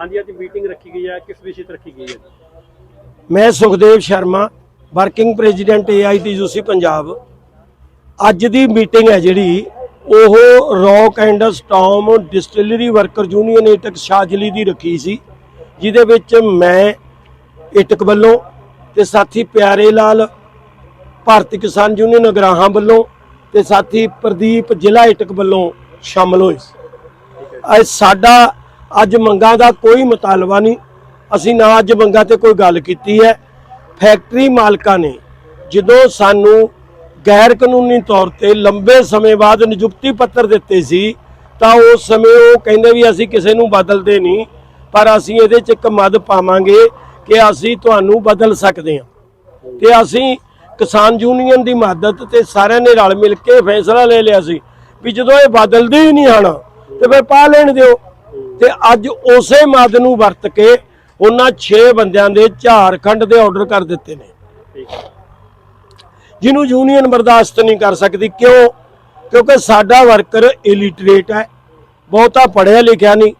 ਹਾਂਜੀ, ਅੱਜ ਮੀਟਿੰਗ ਰੱਖੀ ਗਈ ਹੈ। ਕਿਸ ਵਿਸ਼ੇ ਤੇ ਰੱਖੀ ਗਈ ਹੈ? ਮੈਂ Sukhdev Sharma working president AITUC Punjab. ਅੱਜ ਦੀ ਮੀਟਿੰਗ ਹੈ ਜਿਹੜੀ, ਉਹ rock and storm distillery worker union AITUC ਸ਼ਾਜਲੀ ਦੀ ਰੱਖੀ ਸੀ, ਜਿਹਦੇ ਵਿੱਚ ਮੈਂ ਏਟਕ ਵੱਲੋਂ ਤੇ ਸਾਥੀ ਪਿਆਰੇ ਲਾਲ, ਭਾਰਤੀ ਕਿਸਾਨ ਯੂਨੀਅਨ ਅਗਰਾਹਾਂ ਵੱਲੋਂ ਤੇ ਸਾਥੀ ਪ੍ਰਦੀਪ ਜ਼ਿਲ੍ਹਾ ਇਟਕ ਵੱਲੋਂ ਸ਼ਾਮਲ ਹੋਏ ਸੀ। ਅੱਜ ਸਾਡਾ ਅੱਜ ਮੰਗਾਂ ਦਾ ਕੋਈ ਮੁਤਾਲਬਾ ਨਹੀਂ। ਅਸੀਂ ਨਾ ਅੱਜ ਮੰਗਾਂ ਤੇ ਕੋਈ ਗੱਲ ਕੀਤੀ ਹੈ। ਫੈਕਟਰੀ ਮਾਲਕਾਂ ਨੇ ਜਦੋਂ ਸਾਨੂੰ ਗੈਰ ਕਾਨੂੰਨੀ ਤੌਰ ਤੇ ਲੰਬੇ ਸਮੇਂ ਬਾਅਦ ਨਿਯੁਕਤੀ ਪੱਤਰ ਦਿੱਤੇ ਸੀ, ਤਾਂ ਉਸ ਸਮੇਂ ਉਹ ਕਹਿੰਦੇ ਵੀ ਅਸੀਂ ਕਿਸੇ ਨੂੰ ਬਦਲਦੇ ਨਹੀਂ, ਪਰ ਅਸੀਂ ਇਹਦੇ 'ਚ ਇੱਕ ਮਦ ਪਾਵਾਂਗੇ ਕਿ ਅਸੀਂ ਤੁਹਾਨੂੰ ਬਦਲ ਸਕਦੇ ਹਾਂ। ਤੇ ਅਸੀਂ ਕਿਸਾਨ ਯੂਨੀਅਨ ਦੀ ਮਦਦ ਤੇ ਸਾਰਿਆਂ ਨੇ ਰਲ ਮਿਲ ਕੇ ਫੈਸਲਾ ਲੈ ਲਿਆ ਸੀ ਵੀ ਜਦੋਂ ਇਹ ਬਦਲਦੇ ਹੀ ਨਹੀਂ ਹਣ, ਤੇ ਫਿਰ ਪਾ ਲੈਣ ਦਿਓ। ਤੇ ਅੱਜ ਉਸੇ ਮਦ ਨੂੰ ਵਰਤ ਕੇ ਉਹਨਾਂ 6 ਬੰਦਿਆਂ ਦੇ ਝਾਰਖੰਡ ਦੇ ਆਰਡਰ ਕਰ ਦਿੱਤੇ ਨੇ। ਜਿਹਨੂੰ ਯੂਨੀਅਨ ਬਰਦਾਸ਼ਤ ਨਹੀਂ ਕਰ ਸਕਦੀ ਕਿਉਂ? ਕਿਉਂਕਿ ਸਾਡਾ ਵਰਕਰ ਇਲਿਟਰੇਟ ਹੈ ਬਹੁਤਾ ਪੜ੍ਹਿਆ ਲਿਖਿਆ ਨਹੀਂ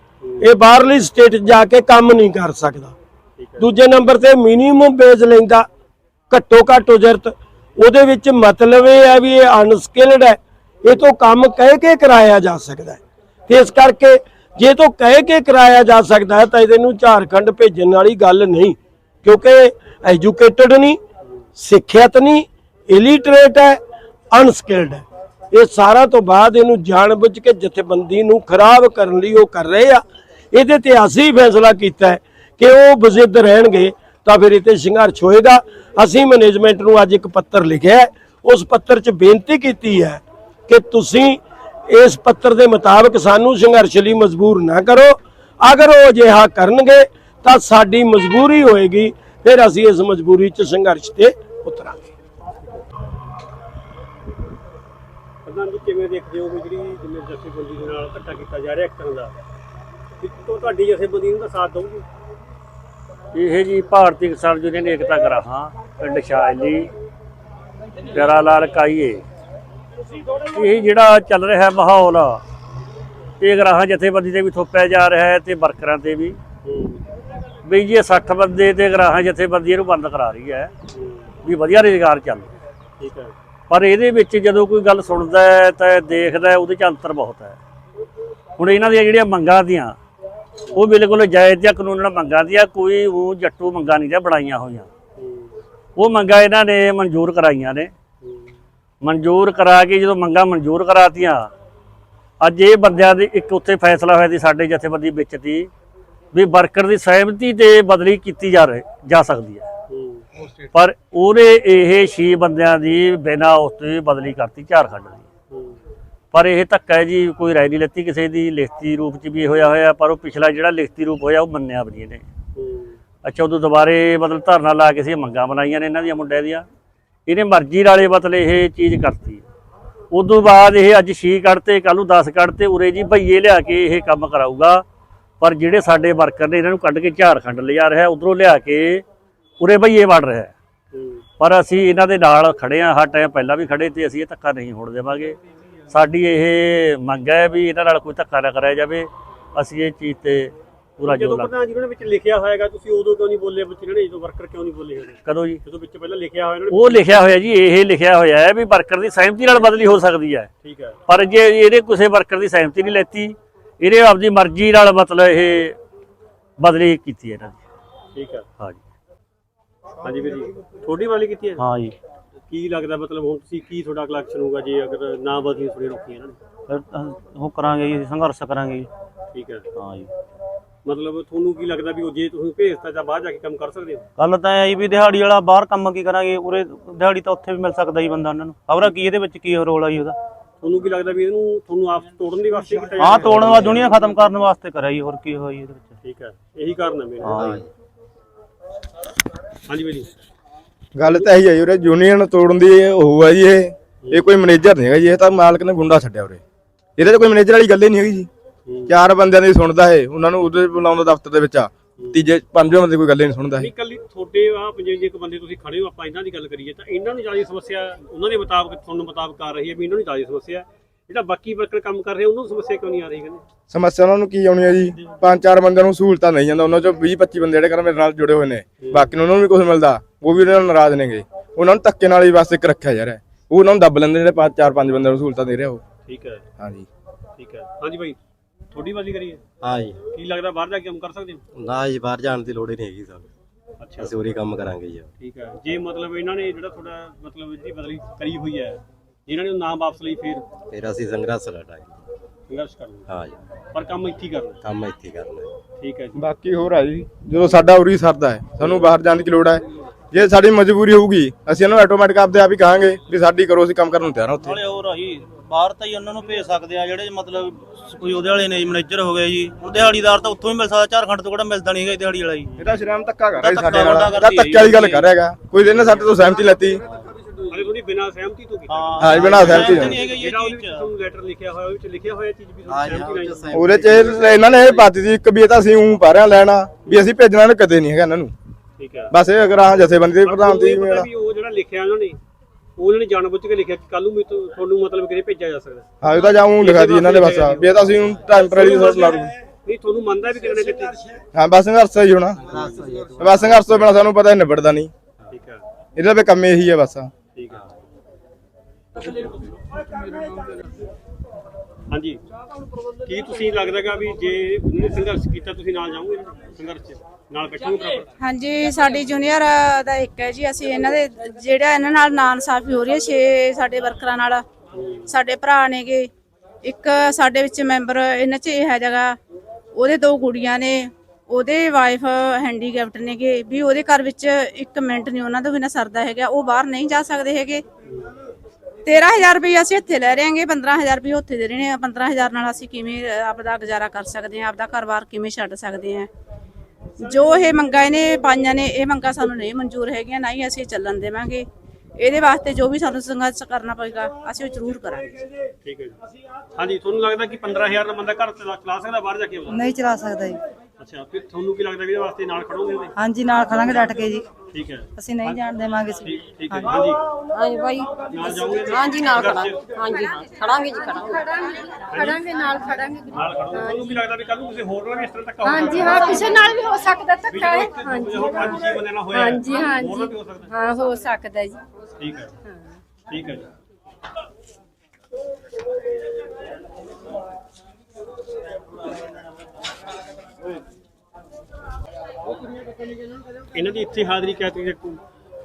ਇਹ ਬਾਹਰਲੀ ਸਟੇਟ ਜਾ ਕੇ ਕੰਮ ਨਹੀਂ ਕਰ ਸਕਦਾ। ਦੂਜੇ ਨੰਬਰ ਤੇ ਮਿਨੀਮਮ ਵੇਜ ਲੈਂਦਾ ਘੱਟੋ ਘੱਟ ਉਜਰਤ ਉਹਦੇ ਵਿੱਚ ਮਤਲਬ ਇਹ ਹੈ ਵੀ ਇਹ ਅਨਸਕਿਲਡ ਹੈ ਇਹ ਤੋਂ ਕੰਮ ਕਹਿ ਕੇ ਕਰਾਇਆ ਜਾ ਸਕਦਾ ਤੇ ਇਸ ਕਰਕੇ ਜੇ ਤੋਂ ਕਹਿ ਕੇ ਕਰਾਇਆ ਜਾ ਸਕਦਾ ਹੈ, ਤਾਂ ਇਹਦੇ ਨੂੰ ਝਾਰਖੰਡ ਭੇਜਣ ਵਾਲੀ ਗੱਲ ਨਹੀਂ, ਕਿਉਂਕਿ ਐਜੂਕੇਟਡ ਨਹੀਂ, ਸਿੱਖਿਅਤ ਨਹੀਂ ਇਲੀਟਰੇਟ ਹੈ ਅਨਸਕਿਲਡ ਹੈ। ਇਹ ਸਾਰਾ ਤੋਂ ਬਾਅਦ ਇਹਨੂੰ ਜਾਣਬੁੱਝ ਕੇ ਜਥੇਬੰਦੀ ਨੂੰ ਖਰਾਬ ਕਰਨ ਲਈ ਉਹ ਕਰ ਰਹੇ ਆ। ਇਹਦੇ ਤੇ ਅਸੀਂ ਫੈਸਲਾ ਕੀਤਾ ਹੈ ਕਿ ਉਹ ਬਜ਼ਿੱਦ ਰਹਿਣਗੇ, ਤਾਂ ਫਿਰ ਇਹ ਤੇ ਸੰਘਰਸ਼ ਹੋਏਗਾ। ਅਸੀਂ ਮੈਨੇਜਮੈਂਟ ਨੂੰ ਅੱਜ ਇੱਕ ਪੱਤਰ ਲਿਖਿਆ ਉਸ ਪੱਤਰ 'ਚ ਬੇਨਤੀ ਕੀਤੀ ਹੈ ਕਿ ਤੁਸੀਂ ਇਸ ਪੱਤਰ ਦੇ ਮੁਤਾਬਕ ਸਾਨੂੰ ਸੰਘਰਸ਼ ਲਈ ਮਜਬੂਰ ਨਾ ਕਰੋ। ਅਗਰ ਉਹ ਅਜਿਹਾ ਕਰਨਗੇ ਤਾਂ ਸਾਡੀ ਮਜਬੂਰੀ ਹੋਏਗੀ। ਫਿਰ ਅਸੀਂ ਇਸ ਮਜਬੂਰੀ 'ਚ ਸੰਘਰਸ਼ ਤੇ ਉਤਰਾਂਗੇ। ਪ੍ਰਧਾਨ ਜੀ ਕਿਵੇਂ ਦੇਖਦੇ ਹੋ ਵੀ ਜਿਹੜੀ ਜਿਵੇਂ ਜਥੇਬੰਦੀ ਦੇ ਨਾਲ ਧੱਕਾ ਕੀਤਾ ਜਾ ਰਿਹਾ ਇੱਕ ਤਰ੍ਹਾਂ ਦਾ? ਕਿਤੋਂ ਤੁਹਾਡੀ ਜਥੇਬੰਦੀ ਨੂੰ ਤਾਂ ਸਾਥ ਦਊਗੀ? ਇਹ ਜੀ ਭਾਰਤੀ ਕਿਸਾਨ ਯੂਨੀਅਨ ਏਕਤਾ ਗਰਾਹਾਂ ਪਿੰਡ ਸ਼ਾਇਲੀ ਪਿਆਰਾ ਲਾਲ ਕਾਈਏ। ਇਹ ਜਿਹੜਾ ਚੱਲ ਰਿਹਾ ਮਾਹੌਲ ਇਹ ਗਰਾਹਾਂ ਜਥੇਬੰਦੀ ਤੇ ਵੀ ਥੋਪਿਆ ਜਾ ਰਿਹਾ ਹੈ ਤੇ ਵਰਕਰਾਂ ਤੇ ਵੀ। ਵੀ ਜੀ ਇਹ 60 ਬੰਦੇ ਤੇ ਗਰਾਹਾਂ ਜਥੇਬੰਦੀ ਇਹਨੂੰ ਬੰਦ ਕਰਾ ਰਹੀ ਹੈ ਵੀ ਵਧੀਆ ਰੁਜ਼ਗਾਰ ਚੱਲ ਠੀਕ ਹੈ। ਪਰ ਇਹਦੇ ਵਿੱਚ ਜਦੋਂ ਕੋਈ ਗੱਲ ਸੁਣਦਾ ਹੈ ਤਾਂ ਦੇਖਦਾ ਹੈ ਉਹਦੇ ਚ ਅੰਤਰ ਬਹੁਤ ਹੈ। ਹੁਣ ਇਹਨਾਂ ਦੀਆਂ ਜਿਹੜੀਆਂ ਮੰਗਾਂ ਦੀਆਂ ਉਹ ਬਿਲਕੁਲ ਜਾਇਜ਼ ਜਾਂ ਕਾਨੂੰਨ ਮੰਗਾਂ ਦੀਆਂ ਕੋਈ ਉਹ ਜੱਟੂ ਮੰਗਾਂ ਨਹੀਂ ਜਾਂ ਬਣਾਈਆਂ ਹੋਈਆਂ। ਉਹ ਮੰਗਾਂ ਇਹਨਾਂ ਨੇ ਮਨਜ਼ੂਰ ਕਰਾਈਆਂ ਨੇ। ਮਨਜ਼ੂਰ ਕਰਾ ਕੇ ਜਦੋਂ ਮੰਗਾਂ ਮਨਜ਼ੂਰ ਕਰਾਤੀਆਂ ਅੱਜ ਇਹ ਬੰਦਿਆਂ ਦੇ ਇੱਕ ਉੱਥੇ ਫੈਸਲਾ ਹੋਇਆ ਸੀ ਸਾਡੇ ਜਥੇਬੰਦੀ ਵਿੱਚ ਦੀ ਵੀ ਵਰਕਰ ਦੀ ਸਹਿਮਤੀ ਤੇ ਬਦਲੀ ਕੀਤੀ ਜਾ ਰਹੀ ਜਾ ਸਕਦੀ ਹੈ। ਪਰ ਉਹਨੇ ਇਹ ਛੇ ਬੰਦਿਆਂ ਦੀ ਬਿਨਾਂ ਉਸ ਤੋਂ ਬਦਲੀ ਕਰਤੀ ਝਾਰਖੰਡ ਦੀ। ਪਰ ਇਹ ਧੱਕਾ ਹੈ ਜੀ ਕੋਈ ਰਾਏ ਨਹੀਂ ਲੱਤੀ ਕਿਸੇ ਦੀ ਲਿਖਤੀ ਰੂਪ ਚ ਵੀ ਹੋਇਆ ਹੋਇਆ ਪਰ ਉਹ ਪਿਛਲਾ ਜਿਹੜਾ ਲਿਖਤੀ ਰੂਪ ਹੋਇਆ ਉਹ ਮੰਨਿਆ ਵੀ ਨਹੀਂ ਇਹਨੇ। ਅੱਛਾ ਉਦੋਂ ਦੁਬਾਰੇ ਮਤਲਬ ਧਰਨਾ ਲਾ ਕੇ ਸੀ ਮੰਗਾਂ ਬਣਾਈਆਂ ਨੇ ਇਹਨਾਂ ਦੀਆਂ ਮੁੰਡਿਆਂ ਦੀਆਂ? ਇਹਨੇ ਮਰਜ਼ੀ ਵਾਲੇ ਮਤਲਬ ਇਹ ਚੀਜ਼ ਕਰਤੀ। ਉਦੋਂ ਬਾਅਦ ਇਹ ਅੱਜ ਛੇ ਕੱਢਤੇ ਕੱਲ ਨੂੰ 10 ਕੱਢਤੇ ਉਰੇ ਜੀ ਭਈਏ ਲਿਆ ਕੇ ਇਹ ਕੰਮ ਕਰਾਊਗਾ। ਪਰ ਜਿਹੜੇ ਸਾਡੇ ਵਰਕਰ ਨੇ ਇਹਨਾਂ ਨੂੰ ਕੱਢ ਕੇ ਝਾਰਖੰਡ ਲਿਆ ਰਿਹਾ, ਉਧਰੋਂ ਲਿਆ ਕੇ ਉਰੇ ਭਈਏ ਵੜ ਰਿਹਾ। ਪਰ ਅਸੀਂ ਇਹਨਾਂ ਦੇ ਨਾਲ ਖੜੇ ਆ ਹਰ ਟਾਈਮ ਪਹਿਲਾਂ ਵੀ ਖੜੇ ਤੇ ਅਸੀਂ ਇਹ ਧੱਕਾ ਨਹੀਂ ਹੋਣ ਦੇਵਾਂਗੇ। ਸਾਡੀ ਇਹ ਮੰਗ ਹੈ ਵੀ ਇਹਨਾਂ ਨਾਲ ਕੋਈ ਧੱਕਾ ਨਾ ਕਰਾਇਆ ਜਾਵੇ। ਅਸੀਂ ਇਹ ਚੀਜ਼ ਤੇ ਪੂਰਾ ਜਦੋਂ ਜੋਰ ਲਾ ਪ੍ਰਧਾਨ ਜੀ ਉਹਨਾਂ ਵਿੱਚ ਲਿਖਿਆ ਹੋਏਗਾ ਤੁਸੀਂ ਉਦੋਂ ਕਿਉਂ ਨਹੀਂ ਬੋਲੇ ਇਹਨਾਂ ਨੇ ਜਦੋਂ ਵਰਕਰ ਕਿਉਂ ਨਹੀਂ ਬੋਲੇ ਹੋਣੇ ਕਦੋਂ ਜੀ? ਜਦੋਂ ਵਿੱਚ ਪਹਿਲਾਂ ਲਿਖਿਆ ਹੋਇਆ ਨੇ ਉਹ ਲਿਖਿਆ ਹੋਇਆ ਜੀ ਇਹ ਲਿਖਿਆ ਹੋਇਆ ਹੈ ਵੀ ਵਰਕਰ ਦੀ ਸਹਿਮਤੀ ਨਾਲ ਬਦਲੀ ਹੋ ਸਕਦੀ ਹੈ। ਠੀਕ ਹੈ। ਪਰ ਜੇ ਇਹਨੇ ਕਿਸੇ ਵਰਕਰ ਦੀ ਸਹਿਮਤੀ ਨਹੀਂ ਲੈਤੀ ਇਹਨੇ ਆਪਦੀ ਮਰਜ਼ੀ ਨਾਲ ਮਤਲਬ ਇਹ ਬਦਲੀ ਕੀਤੀ ਹੈ ਇਹਨਾਂ ਦੀ। ਠੀਕ ਹੈ। ਹਾਂਜੀ ਹਾਂਜੀ ਵੀਰ ਜੀ ਤੁਹਾਡੀ ਵਾਲੀ ਕੀਤੀ ਹੈ ਹਾਂ ਜੀ। ਕੀ ਲੱਗਦਾ ਮਤਲਬ ਹੁਣ ਤੁਸੀਂ ਕੀ ਤੁਹਾਡਾ ਕਲੈਕਸ਼ਨ ਹੋਊਗਾ ਜੇ ਅਗਰ ਨਾ ਬਦਲੀ ਥੋੜੀ ਰੋਕੀ ਇਹਨਾਂ ਨੇ? ਫਿਰ ਉਹ ਕਰਾਂਗੇ ਜੀ ਸੰਘਰਸ਼ ਕਰਾਂਗੇ ਜੀ। ਠੀਕ ਹੈ। ਹਾਂ ਜੀ। ਮਤਲਬ ਤੁਹਾਨੂੰ ਕੀ ਲੱਗਦਾ ਵੀ ਉਹ ਜੇ ਤੁਸੀਂ ਭੇਜਤਾ ਤਾਂ ਬਾਹਰ ਜਾ ਕੇ ਕੰਮ ਕਰ ਸਕਦੇ ਹੋ? ਗੱਲ ਤਾਂ ਇਹ ਵੀ ਦਿਹਾੜੀ ਵਾਲਾ ਬਾਹਰ ਕੰਮ ਕੀ ਕਰਾਂਗੇ ਉਰੇ ਦਿਹਾੜੀ ਤਾਂ ਉੱਥੇ ਵੀ ਮਿਲ ਸਕਦਾ ਜੀ ਬੰਦਾ ਉਹਨਾਂ ਨੂੰ। ਖਬਰਾਂ ਕੀ ਇਹਦੇ ਵਿੱਚ ਕੀ ਰੋਲ ਆ ਜੀ ਉਹਦਾ? ਤੁਹਾਨੂੰ ਕੀ ਲੱਗਦਾ ਵੀ ਇਹਨੂੰ ਤੁਹਾਨੂੰ ਆਪਸ ਤੋੜਨ ਦੀ ਵਾਸਤੇ ਕੀਤਾ ਹਾਂ ਤੋੜਨ ਵਾਸਤੇ ਦੁਨੀਆ ਖਤਮ ਕਰਨ ਵਾਸਤੇ ਕਰਿਆ ਜੀ ਹੋਰ ਕੀ ਹੋਇਆ ਜੀ ਇਹਦੇ ਵਿੱਚ? ਠੀਕ ਹੈ ਇਹੀ ਕਾਰਨ ਹੈ ਮੇਰਾ ਹਾਂ ਹਾਂਜੀ ਜੀ। ਗੱਲ ਤਾਂ ਇਹੀ ਹੈ ਜੀ ਉਰੇ ਯੂਨੀਅਨ ਤੋੜਨ ਦੀ ਉਹ ਜੀ ਇਹ। ਇਹ ਕੋਈ ਮੈਨੇਜਰ ਨਹੀਂ ਹੈਗਾ ਜੀ ਇਹ ਤਾਂ ਮਾਲਕ ਨੇ ਗੁੰਡਾ ਛੱਡਿਆ ਉਰੇ। ਇਹਦੇ ਤੇ ਕੋਈ ਮੈਨੇਜਰ ਵਾਲੀ ਗੱਲ ਹੀ ਨਹੀਂ ਹੈਗੀ ਜੀ। ਚਾਰ ਬੰਦਿਆਂ ਦੀ ਸੁਣਦਾ ਹੈ ਉਹਨਾਂ ਨੂੰ ਉਹਦੇ ਬੁਲਾਉਂਦਾ ਦਫ਼ਤਰ ਦੇ ਵਿੱਚ ਆ। ਤੀਜੇ ਪੰਜਵੇਂ ਬੰਦੇ ਕੋਈ ਗੱਲ ਹੀ ਨਹੀਂ ਸੁਣਦਾ ਨਹੀਂ ਹੈ ਕੱਲੀ ਤੁਹਾਡੇ ਆ ਪੰਜੇ ਜੇ ਇੱਕ ਬੰਦੇ ਤੁਸੀਂ ਖੜੇ ਹੋ ਆਪਾਂ ਇਹਨਾਂ ਦੀ ਗੱਲ ਕਰੀਏ ਤਾਂ ਇਹਨਾਂ ਨੂੰ ਜ਼ਿਆਦਾ ਸਮੱਸਿਆ ਉਹਨਾਂ ਦੇ ਮੁਤਾਬਕ ਤੁਹਾਨੂੰ ਮੁਤਾਬਕ ਆ ਰਹੀ ਹੈ ਵੀ ਇਹਨਾਂ ਨੂੰ ਜ਼ਿਆਦਾ ਸਮੱਸਿਆ। ਹੈ ਜਿਹੜਾ ਬਾਕੀ ਵਰਕਰ ਕੰਮ ਕਰ ਰਿਹਾ ਉਹਨੂੰ ਸਮੱਸਿਆ ਕਿਉਂ ਨਹੀਂ ਆ ਰਹੀ ਕਹਿੰਦੇ? ਸਮੱਸਿਆ ਉਹਨਾਂ ਨੂੰ ਕੀ ਆਉਣੀ ਹੈ ਜੀ? ਪੰਜ ਚਾਰ ਬੰਦਿਆਂ ਨੂੰ ਸਹੂਲਤਾਂ ਨਹੀਂ ਜਾਂਦਾ ਉਹਨਾਂ ਚੋਂ 20 25 ਬੰਦੇ ਜਿਹੜੇ ਕਰ ਮੇਰੇ ਨਾਲ ਜੁੜੇ ਹੋਏ ਨੇ। ਬਾਕੀ ਨੂੰ ਉਹਨਾਂ ਨੂੰ ਵੀ ਕੁਝ ਮਿਲਦਾ ਉਹ ਵੀ ਉਹਨਾਂ ਨਾਲ ਨਾਰਾਜ਼ ਨੇਗੇ। ਉਹਨਾਂ ਨੂੰ ਧੱਕੇ ਨਾਲ ਹੀ ਬਸ ਇੱਕ ਰੱਖਿਆ ਯਾਰ। ਉਹ ਉਹਨਾਂ ਨੂੰ ਦੱਬ ਲੈਂਦੇ ਜਿਹੜੇ ਪੰਜ ਚਾਰ ਪੰਜ ਬੰਦਿਆਂ ਨੂੰ ਸਹੂਲਤਾਂ ਦੇ ਰਿਹਾ ਉਹ। ਠੀਕ ਹੈ। ਹਾਂਜੀ। ਠੀਕ ਹੈ। ਹਾਂਜੀ ਭਾਈ ਤੁਹਾਡੀ ਵਾਰੀ ਕਰੀਏ। ਹਾਂ ਜੀ। ਕੀ ਲੱਗਦਾ ਬਾਹਰ ਜਾ ਕੇ ਕੰਮ ਕਰ ਸਕਦੇ ਹੋ? ਨਾ ਜੀ ਬਾਹਰ ਜਾਣ ਦੀ ਲੋੜ ਹੀ ਨਹੀਂ ਹੈਗੀ ਸਾਨੂੰ। ਅੱਛਾ। ਅਸੀਂ ਉਰੇ ਕੰਮ ਕਰਾਂਗੇ ਜੀ। ਠੀਕ ਹੈ। ਜੇ ਮਤਲਬ ਇਹਨਾਂ ਨੇ ਜਿਹੜਾ ਤੁਹਾਡਾ ਮਤਲਬ ਜਿਹੜੀ ਬਦਲੀ ਕਰੀ ਹੋਈ ਹੈ ਇਹਨਾਂ ਨੇ ਨਾਮ ਵਾਪਸ ਲਈ ਫਿਰ? ਫਿਰ ਅਸੀਂ ਸੰਘਰਸ਼ ਲੜਾਂਗੇ ਸੰਘਰਸ਼ ਕਰਨਾ ਹਾਂ ਜੀ। ਪਰ ਕੰਮ ਇੱਥੇ ਕਰਨਾ ਕੰਮ ਇੱਥੇ ਕਰਨਾ। ਠੀਕ ਹੈ ਜੀ। ਬਾਕੀ ਹੋਰ ਆ ਜੀ ਜਦੋਂ ਸਾਡਾ ਉਰੀ ਸਰਦਾ ਹੈ ਸਾਨੂੰ ਬਾਹਰ ਜਾਣ ਦੀ ਲੋੜ ਹੈ? ਜੇ ਸਾਡੀ ਮਜਬੂਰੀ ਹੋਊਗੀ ਅਸੀਂ ਇਹਨਾਂ ਨੂੰ ਆਟੋਮੈਟਿਕ ਆਪਦੇ ਆਪ ਹੀ ਕਹਾਂਗੇ ਵੀ ਸਾਡੀ ਕਰੋ ਅਸੀਂ ਕੰਮ ਕਰਨ ਨੂੰ ਤਿਆਰ ਹਾਂ ਉੱਥੇ। ਹੋਰ ਆਹੀ ਬਾਹਰ ਤਾਂ ਹੀ ਉਹਨਾਂ ਨੂੰ ਭੇਜ ਸਕਦੇ ਆ ਜਿਹੜੇ ਮਤਲਬ ਕੋਈ ਉਹਦੇ ਵਾਲੇ ਨੇ ਮੈਨੇਜਰ ਹੋ ਗਏ ਜੀ। ਹੁਣ ਦਿਹਾੜੀਦਾਰ ਤਾਂ ਉੱਥੋਂ ਹੀ ਮਿਲ ਸਕਦਾ ਝਾਰਖੰਡ ਤੋਂ ਕਿਹੜਾ ਮਿਲਦਾ ਨਹੀਂ ਹੈਗਾ ਦਿਹਾੜੀ ਵਾਲਾ ਜੀ। ਇਹਦਾ ਸ਼੍ਰੀਰਾਮ ਧੱਕਾ ਕਰ ਰਿਹਾ ਜੀ ਸਾਡੇ ਨਾਲ। ਇਹਦਾ ਧੱਕੇ ਵਾਲੀ ਗੱਲ ਕਰ ਰਿਹਾ ਹੈਗਾ। ਕੋਈ ਇਹਨੇ ਸਾਡੇ ਤੋਂ ਸਹਿਮਤੀ ਲੈਤੀ। ਤੁਹਾਡੀ ਬਿਨਾਂ ਸਹਿਮਤੀ ਤੋਂ ਕੀਤਾ। ਹਾਂ। ਜੀ, ਬਿਨਾਂ ਸਹਿਮਤੀ ਨਹੀਂ ਤੋਂ। ਹੈਗਾ ਜੀ ਇਹ ਜਿਹੜਾ ਉਹਦੇ। ਤੁਹਾਨੂੰ ਲੈਟਰ ਲਿਖਿਆ ਹੋਇਆ ਉਹ ਵਿੱਚ ਲਿਖਿਆ ਹੋਇਆ ਚੀਜ਼ ਵੀ ਹਾਂ ਤੁਹਾਨੂੰ ਜੀ ਸਹਿਮਤੀ ਹਾਂ ਨਹੀਂ ਉਹਦੇ ਚ ਇਹਨਾਂ ਨੇ ਇਹ ਪਾਤੀ ਸੀ ਇੱਕ ਵੀ ਇਹ ਤਾਂ ਅਸੀਂ ਉਂ ਪਾ ਰਹੇ ਲੈਣਾ ਵੀ ਅਸੀਂ ਭੇਜਣਾ ਕਦੇ ਨਹੀਂ ਹੈਗਾ ਇਹਨਾਂ ਨੂੰ। ਠੀਕ ਹੈ। ਬਸ ਇਹ ਅਗਰ ਆ ਜਥੇਬੰਦੀ ਦੇ ਪਰ ਪ੍ਰਧਾਨ ਦੀ ਮੇਰਾ ਉਹ ਜਿਹੜਾ ਲਿਖਿਆ ਉਹਨਾਂ ਨੇ ਉਹ ਉਹਨਾਂ ਨੇ ਜਾਣਬੁੱਝ ਕੇ ਲਿਖਿਆ ਕਿ ਕੱਲ ਨੂੰ ਵੀ ਤੁ- ਤੁਹਾਨੂੰ ਮਤਲਬ ਕਿਤੇ ਭੇਜਿਆ ਜਾ ਸਕਦਾ। ਹਾਂ ਇਹ ਤਾਂ ਜਾਉਂ ਲਿਖਾ ਦੀ ਇਹਨਾਂ ਨੇ ਬਸ ਵੀ ਇਹ ਤਾਂ ਅਸੀਂ ਟੈਂਪਰੇਰੀ ਸੋਚ ਲਾ ਨਹੀਂ ਤੁਹਾਨੂੰ ਮੰਨਦਾ ਵੀ ਕਿਤੇ ਨਾ ਕਿਤੇ ਹਾਂ ਬਸ ਸੰਘਰਸ਼ ਹੀ ਹੋਣਾ। ਬਸ ਸੰਘਰਸ਼ ਤੋਂ ਬਿਨਾ ਸਾਨੂੰ ਪਤਾ ਹੀ ਨਿਬੜਦਾ ਨਹੀਂ। ਠੀਕ ਹੈ। ਇਹਦਾ ਵੀ ਕੰਮ ਇਹੀ ਹੈ ਬਸ। ਠੀਕ ਹੈ। ਹਾਂਜੀ। ਕੀ ਤੁਸੀਂ ਲੱਗਦਾਗਾ ਵੀ ਜੇ ਉਹਨੇ ਸੰਘਰਸ਼ ਕੀਤਾ, ਤੁਸੀਂ ਨਾਲ ਜਾਓਗੇ ਸੰਘਰਸ਼ 'ਚ? ਨਾਲ ਬੈਠੋਗੇ ਬਰਾਬਰ ਹਾਂਜੀ, ਸਾਡੀ ਜੂਨੀਅਰ ਦਾ ਇੱਕ ਹੈ ਜੀ, ਅਸੀਂ ਇਹਨਾਂ ਦੇ ਜਿਹੜਾ ਇਹਨਾਂ ਨਾਲ ਨਾਨਸਾਫੀ ਹੋ ਰਹੀ ਹੈ 6 ਸਾਡੇ ਵਰਕਰਾਂ ਨਾਲ, ਸਾਡੇ ਭਰਾ ਨੇਗੇ, ਇੱਕ ਸਾਡੇ ਵਿੱਚ ਮੈਂਬਰ ਇਹਨਾਂ 'ਚ ਇਹ ਹੈ ਜਗਾ ਉਹਦੇ ਦੋ ਕੁੜੀਆਂ ਨੇ, ਉਹਦੇ ਵਾਈਫ ਹੈਂਡੀਕੈਪਟ ਨੇਗੇ, ਵੀ ਉਹਦੇ ਘਰ ਵਿੱਚ ਇੱਕ ਮਿੰਟ ਨਹੀਂ ਉਹਨਾਂ ਤੋਂ ਬਿਨਾਂ ਸਰਦਾ ਹੈਗਾ, ਉਹ ਬਾਹਰ ਨਹੀਂ ਜਾ ਸਕਦੇ ਹੈਗੇ। 13000 ਰੁਪਏ ਅਸੀਂ ਇੱਥੇ ਲੈ ਰਹੇ ਹਾਂਗੇ 15000 ਰੁਪਏ ਉੱਥੇ ਦੇ ਰਹੇ ਨੇ। 15000 ਨਾਲ ਅਸੀਂ ਕਿਵੇਂ ਆਪਦਾ ਗੁਜ਼ਾਰਾ ਕਰ ਸਕਦੇ ਹਾਂ ਆਪਦਾ ਘਰ-ਬਾਰ ਕਿਵੇਂ ਛੱਡ ਸਕਦੇ ਹਾਂ। ਜੋ ਇਹ ਮੰਗਾਂ ਇਹਨੇ ਪਾਈਆਂ ਨੇ ਇਹ ਮੰਗਾਂ ਸਾਨੂੰ ਨਹੀਂ ਮਨਜ਼ੂਰ ਹੈਗੀਆਂ ਨਾ ਹੀ ਅਸੀਂ ਇਹ ਚੱਲਣ ਦੇਵਾਂਗੇ। ਇਹਦੇ ਵਾਸਤੇ ਜੋ ਵੀ ਸਾਨੂੰ ਸੰਘਰਸ਼ ਕਰਨਾ ਪਏਗਾ ਅਸੀਂ ਉਹ ਜ਼ਰੂਰ ਕਰਾਂਗੇ। ਠੀਕ ਹੈ ਜੀ। ਹਾਂਜੀ ਤੁਹਾਨੂੰ ਲੱਗਦਾ ਕਿ 15000 ਦਾ ਬੰਦਾ ਘਰ ਚਲਾ ਚਲਾ ਸਕਦਾ ਬਾਹਰ ਜਾ ਕੇ ਨਹੀਂ ਚਲਾ ਸਕਦਾ ਜੀ। ਅੱਛਾ ਫਿਰ ਤੁਹਾਨੂੰ ਕੀ ਲੱਗਦਾ ਵੀ ਇਹਦੇ ਵਾਸਤੇ ਨਾਲ ਖੜੋਗੇ ਉਹਦੇ? ਹਾਂਜੀ ਨਾਲ ਖੜਾਂਗੇ ਡਟ ਕੇ ਜੀ। ਠੀਕ ਹੈ। ਅਸੀਂ ਨਹੀਂ ਜਾਣ ਦੇਵਾਂਗੇ ਸੀ ਠੀਕ ਠੀਕ ਹੈ ਜੀ। ਹਾਂਜੀ। ਹਾਂਜੀ ਬਾਈ। ਨਾਲ ਜਾਓਗੇ ਹਾਂਜੀ ਨਾਲ ਖੜਾਂਗੇ। ਹਾਂਜੀ ਹਾਂ। ਖੜਾਂਗੇ ਜੀ ਖੜਾਂਗੇ। ਖੜਾਂਗੇ ਨਾਲ ਖੜਾਂਗੇ। ਨਾਲ ਖੜੋਗੇ ਤੁਹਾਨੂੰ ਕੀ ਲੱਗਦਾ ਵੀ ਕੱਲ ਨੂੰ ਕਿਸੇ ਹੋਰ ਨਾਲ ਵੀ ਇਸ ਤਰ੍ਹਾਂ ਧੱਕਾ ਹੋ ਹਾਂਜੀ ਹਾਂ ਕਿਸੇ ਨਾਲ ਵੀ ਹੋ ਸਕਦਾ ਧੱਕਾ ਹੈ ਹਾਂਜੀ। ਹੋਰ ਪੰਜ ਛੇ ਬੰਦੇ ਨਾਲ ਹੋਇਆ ਹੈ। ਹਾਂਜੀ ਹੋਰ ਨਾਲ ਹਾਂਜੀ ਵੀ ਹੋ ਸਕਦਾ। ਹਾਂ ਹੋ ਸਕਦਾ ਜੀ। ਠੀਕ ਹੈ। ਠੀਕ ਹੈ ਜੀ। ਇਹਨਾਂ ਦੀ ਇੱਥੇ ਹਾਜ਼ਰੀ ਕਿਆ ਤਰੀਕ ਤੱਕ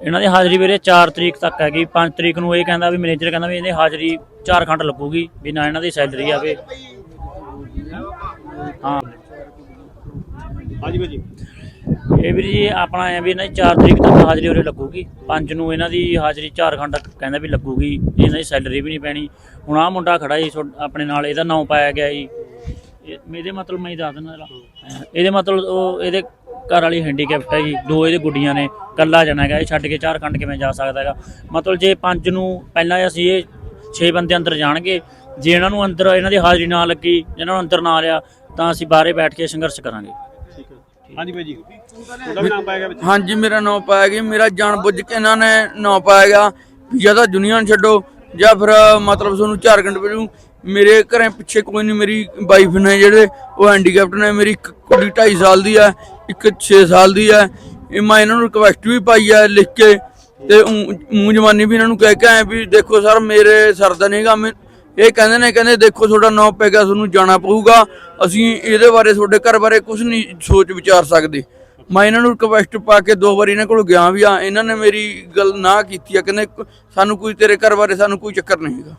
ਇਹਨਾਂ ਦੀ ਹਾਜ਼ਰੀ ਵੀਰੇ 4 ਤਰੀਕ ਤੱਕ ਹੈਗੀ। 5 ਤਰੀਕ ਨੂੰ ਇਹ ਕਹਿੰਦਾ ਵੀ ਮੈਨੇਜਰ ਕਹਿੰਦਾ ਵੀ ਇਹਦੀ ਹਾਜ਼ਰੀ ਝਾਰਖੰਡ ਲੱਗੂਗੀ ਵੀ ਨਾ ਇਹਨਾਂ ਦੀ ਸੈਲਰੀ ਆਵੇ। ਹਾਂ। ਹਾਂਜੀ ਭਾਜੀ। ਇਹ ਵੀਰ ਜੀ ਆਪਣਾ ਐ ਵੀ ਇਹਨਾਂ ਦੀ 4 ਤਰੀਕ ਤੱਕ ਹਾਜ਼ਰੀ ਉਰੇ ਲੱਗੂਗੀ। 5 ਨੂੰ ਇਹਨਾਂ ਦੀ ਹਾਜ਼ਰੀ ਝਾਰਖੰਡ ਕਹਿੰਦਾ ਵੀ ਲੱਗੂਗੀ ਇਹਨਾਂ ਦੀ ਸੈਲਰੀ ਵੀ ਨਹੀਂ ਪੈਣੀ। ਹੁਣ ਆਹ ਮੁੰਡਾ ਖੜਾ ਜੀ ਤੁਹਾਡ- ਆਪਣੇ ਨਾਲ ਇਹਦਾ ਨਾਮ ਪਾਇਆ ਗਿਆ ਜੀ। ਇਹ- ਇਹਦੇ ਮਤਲਬ ਮੈਂ ਹੀ ਦੱਸ ਦਿੰਦਾ ਇਹਦੇ ਮਤਲਬ ਉਹ ਇਹਦੇ ਘਰ ਵਾਲੀ ਹੈਂਡੀਕੈਪਟ ਹੈ ਜੀ ਦੋ ਇਹਦੇ ਗੁੱਡੀਆਂ ਨੇ ਕੱਲਾ ਜਣਾ ਹੈਗਾ ਇਹ ਛੱਡ ਕੇ ਝਾਰਖੰਡ ਕਿਵੇਂ ਜਾ ਸਕਦਾ ਹੈਗਾ। ਮਤਲਬ ਜੇ 5 ਨੂੰ ਪਹਿਲਾਂ ਅਸੀਂ ਇਹ 6 ਬੰਦੇ ਅੰਦਰ ਜਾਣਗੇ ਜੇ ਇਹਨਾਂ ਨੂੰ ਅੰਦਰ ਇਹਨਾਂ ਦੀ ਹਾਜ਼ਰੀ ਨਾ ਲੱਗੀ ਇਹਨਾਂ ਨੂੰ ਅੰਦਰ ਨਾ ਆਇਆ ਤਾਂ ਅਸੀਂ ਬਾਹਰੇ ਬੈਠ ਕੇ ਸੰਘਰਸ਼ ਕਰਾਂਗੇ। ਹਾਂਜੀ ਭਾਜੀ ਤੁਹਾਡਾ ਵੀ ਨਾਮ ਪਾਏਗਾ ਵਿੱਚ? ਹਾਂਜੀ ਮੇਰਾ ਨਾਮ ਪਾਇਆ ਗਿਆ ਮੇਰਾ ਜਾਣ ਬੁੱਝ ਕੇ ਇਹਨਾਂ ਨੇ ਨਾਮ ਪਾਇਆ ਗਿਆ ਵੀ ਜਾਂ ਤਾਂ ਯੂਨੀਅਨ ਛੱਡੋ ਜਾਂ ਫਿਰ ਮਤਲਬ ਤੁਹਾਨੂੰ ਝਾਰਖੰਡ ਭੇਜੂ। ਮੇਰੇ ਘਰੇ ਪਿੱਛੇ ਕੋਈ ਨਹੀਂ ਮੇਰੀ ਵਾਈਫ ਨੇ ਜਿਹੜੇ ਉਹ ਹੈਂਡੀਕੈਪਟ ਨੇ ਮੇਰੀ ਇੱਕ ਕੁੜੀ 2.5 ਸਾਲ ਦੀ ਹੈ ਇੱਕ 6 ਸਾਲ ਦੀ ਹੈ। ਇਹ ਮੈਂ ਇਹਨਾਂ ਨੂੰ ਰਿਕਵੈਸਟ ਵੀ ਪਾਈ ਹੈ ਲਿਖ ਕੇ ਤੇ ਮੂੰਹ ਜਵਾਨੀ ਵੀ ਇਹਨਾਂ ਨੂੰ ਕਹਿ ਕੇ ਆਏ ਵੀ ਦੇਖੋ ਸਰ, ਮੇਰੇ ਸਰਦਾ ਨਹੀਂਗਾ ਇਹ ਕਹਿੰਦੇ ਨੇ, ਕਹਿੰਦੇ ਦੇਖੋ ਤੁਹਾਡਾ ਨਾਮ ਪੈ ਤੁਹਾਨੂੰ ਜਾਣਾ ਪਊਗਾ। ਅਸੀਂ ਇਹਦੇ ਬਾਰੇ ਤੁਹਾਡੇ ਘਰ ਬਾਰੇ ਕੁਝ ਨਹੀਂ ਸੋਚ ਵਿਚਾਰ ਸਕਦੇ। ਮੈਂ ਇਹਨਾਂ ਨੂੰ ਰਿਕਵੈਸਟ ਪਾ ਕੇ ਦੋ ਵਾਰੀ ਇਹਨਾਂ ਕੋਲ ਗਿਆ ਵੀ ਆ ਇਹਨਾਂ ਨੇ ਮੇਰੀ ਗੱਲ ਨਾ ਕੀਤੀ ਆ ਕਹਿੰਦੇ ਸਾਨੂੰ ਕੋਈ ਤੇਰੇ ਘਰ ਬਾਰੇ ਸਾਨੂੰ ਕੋਈ ਚੱਕਰ ਨਹੀਂ ਹੈਗਾ।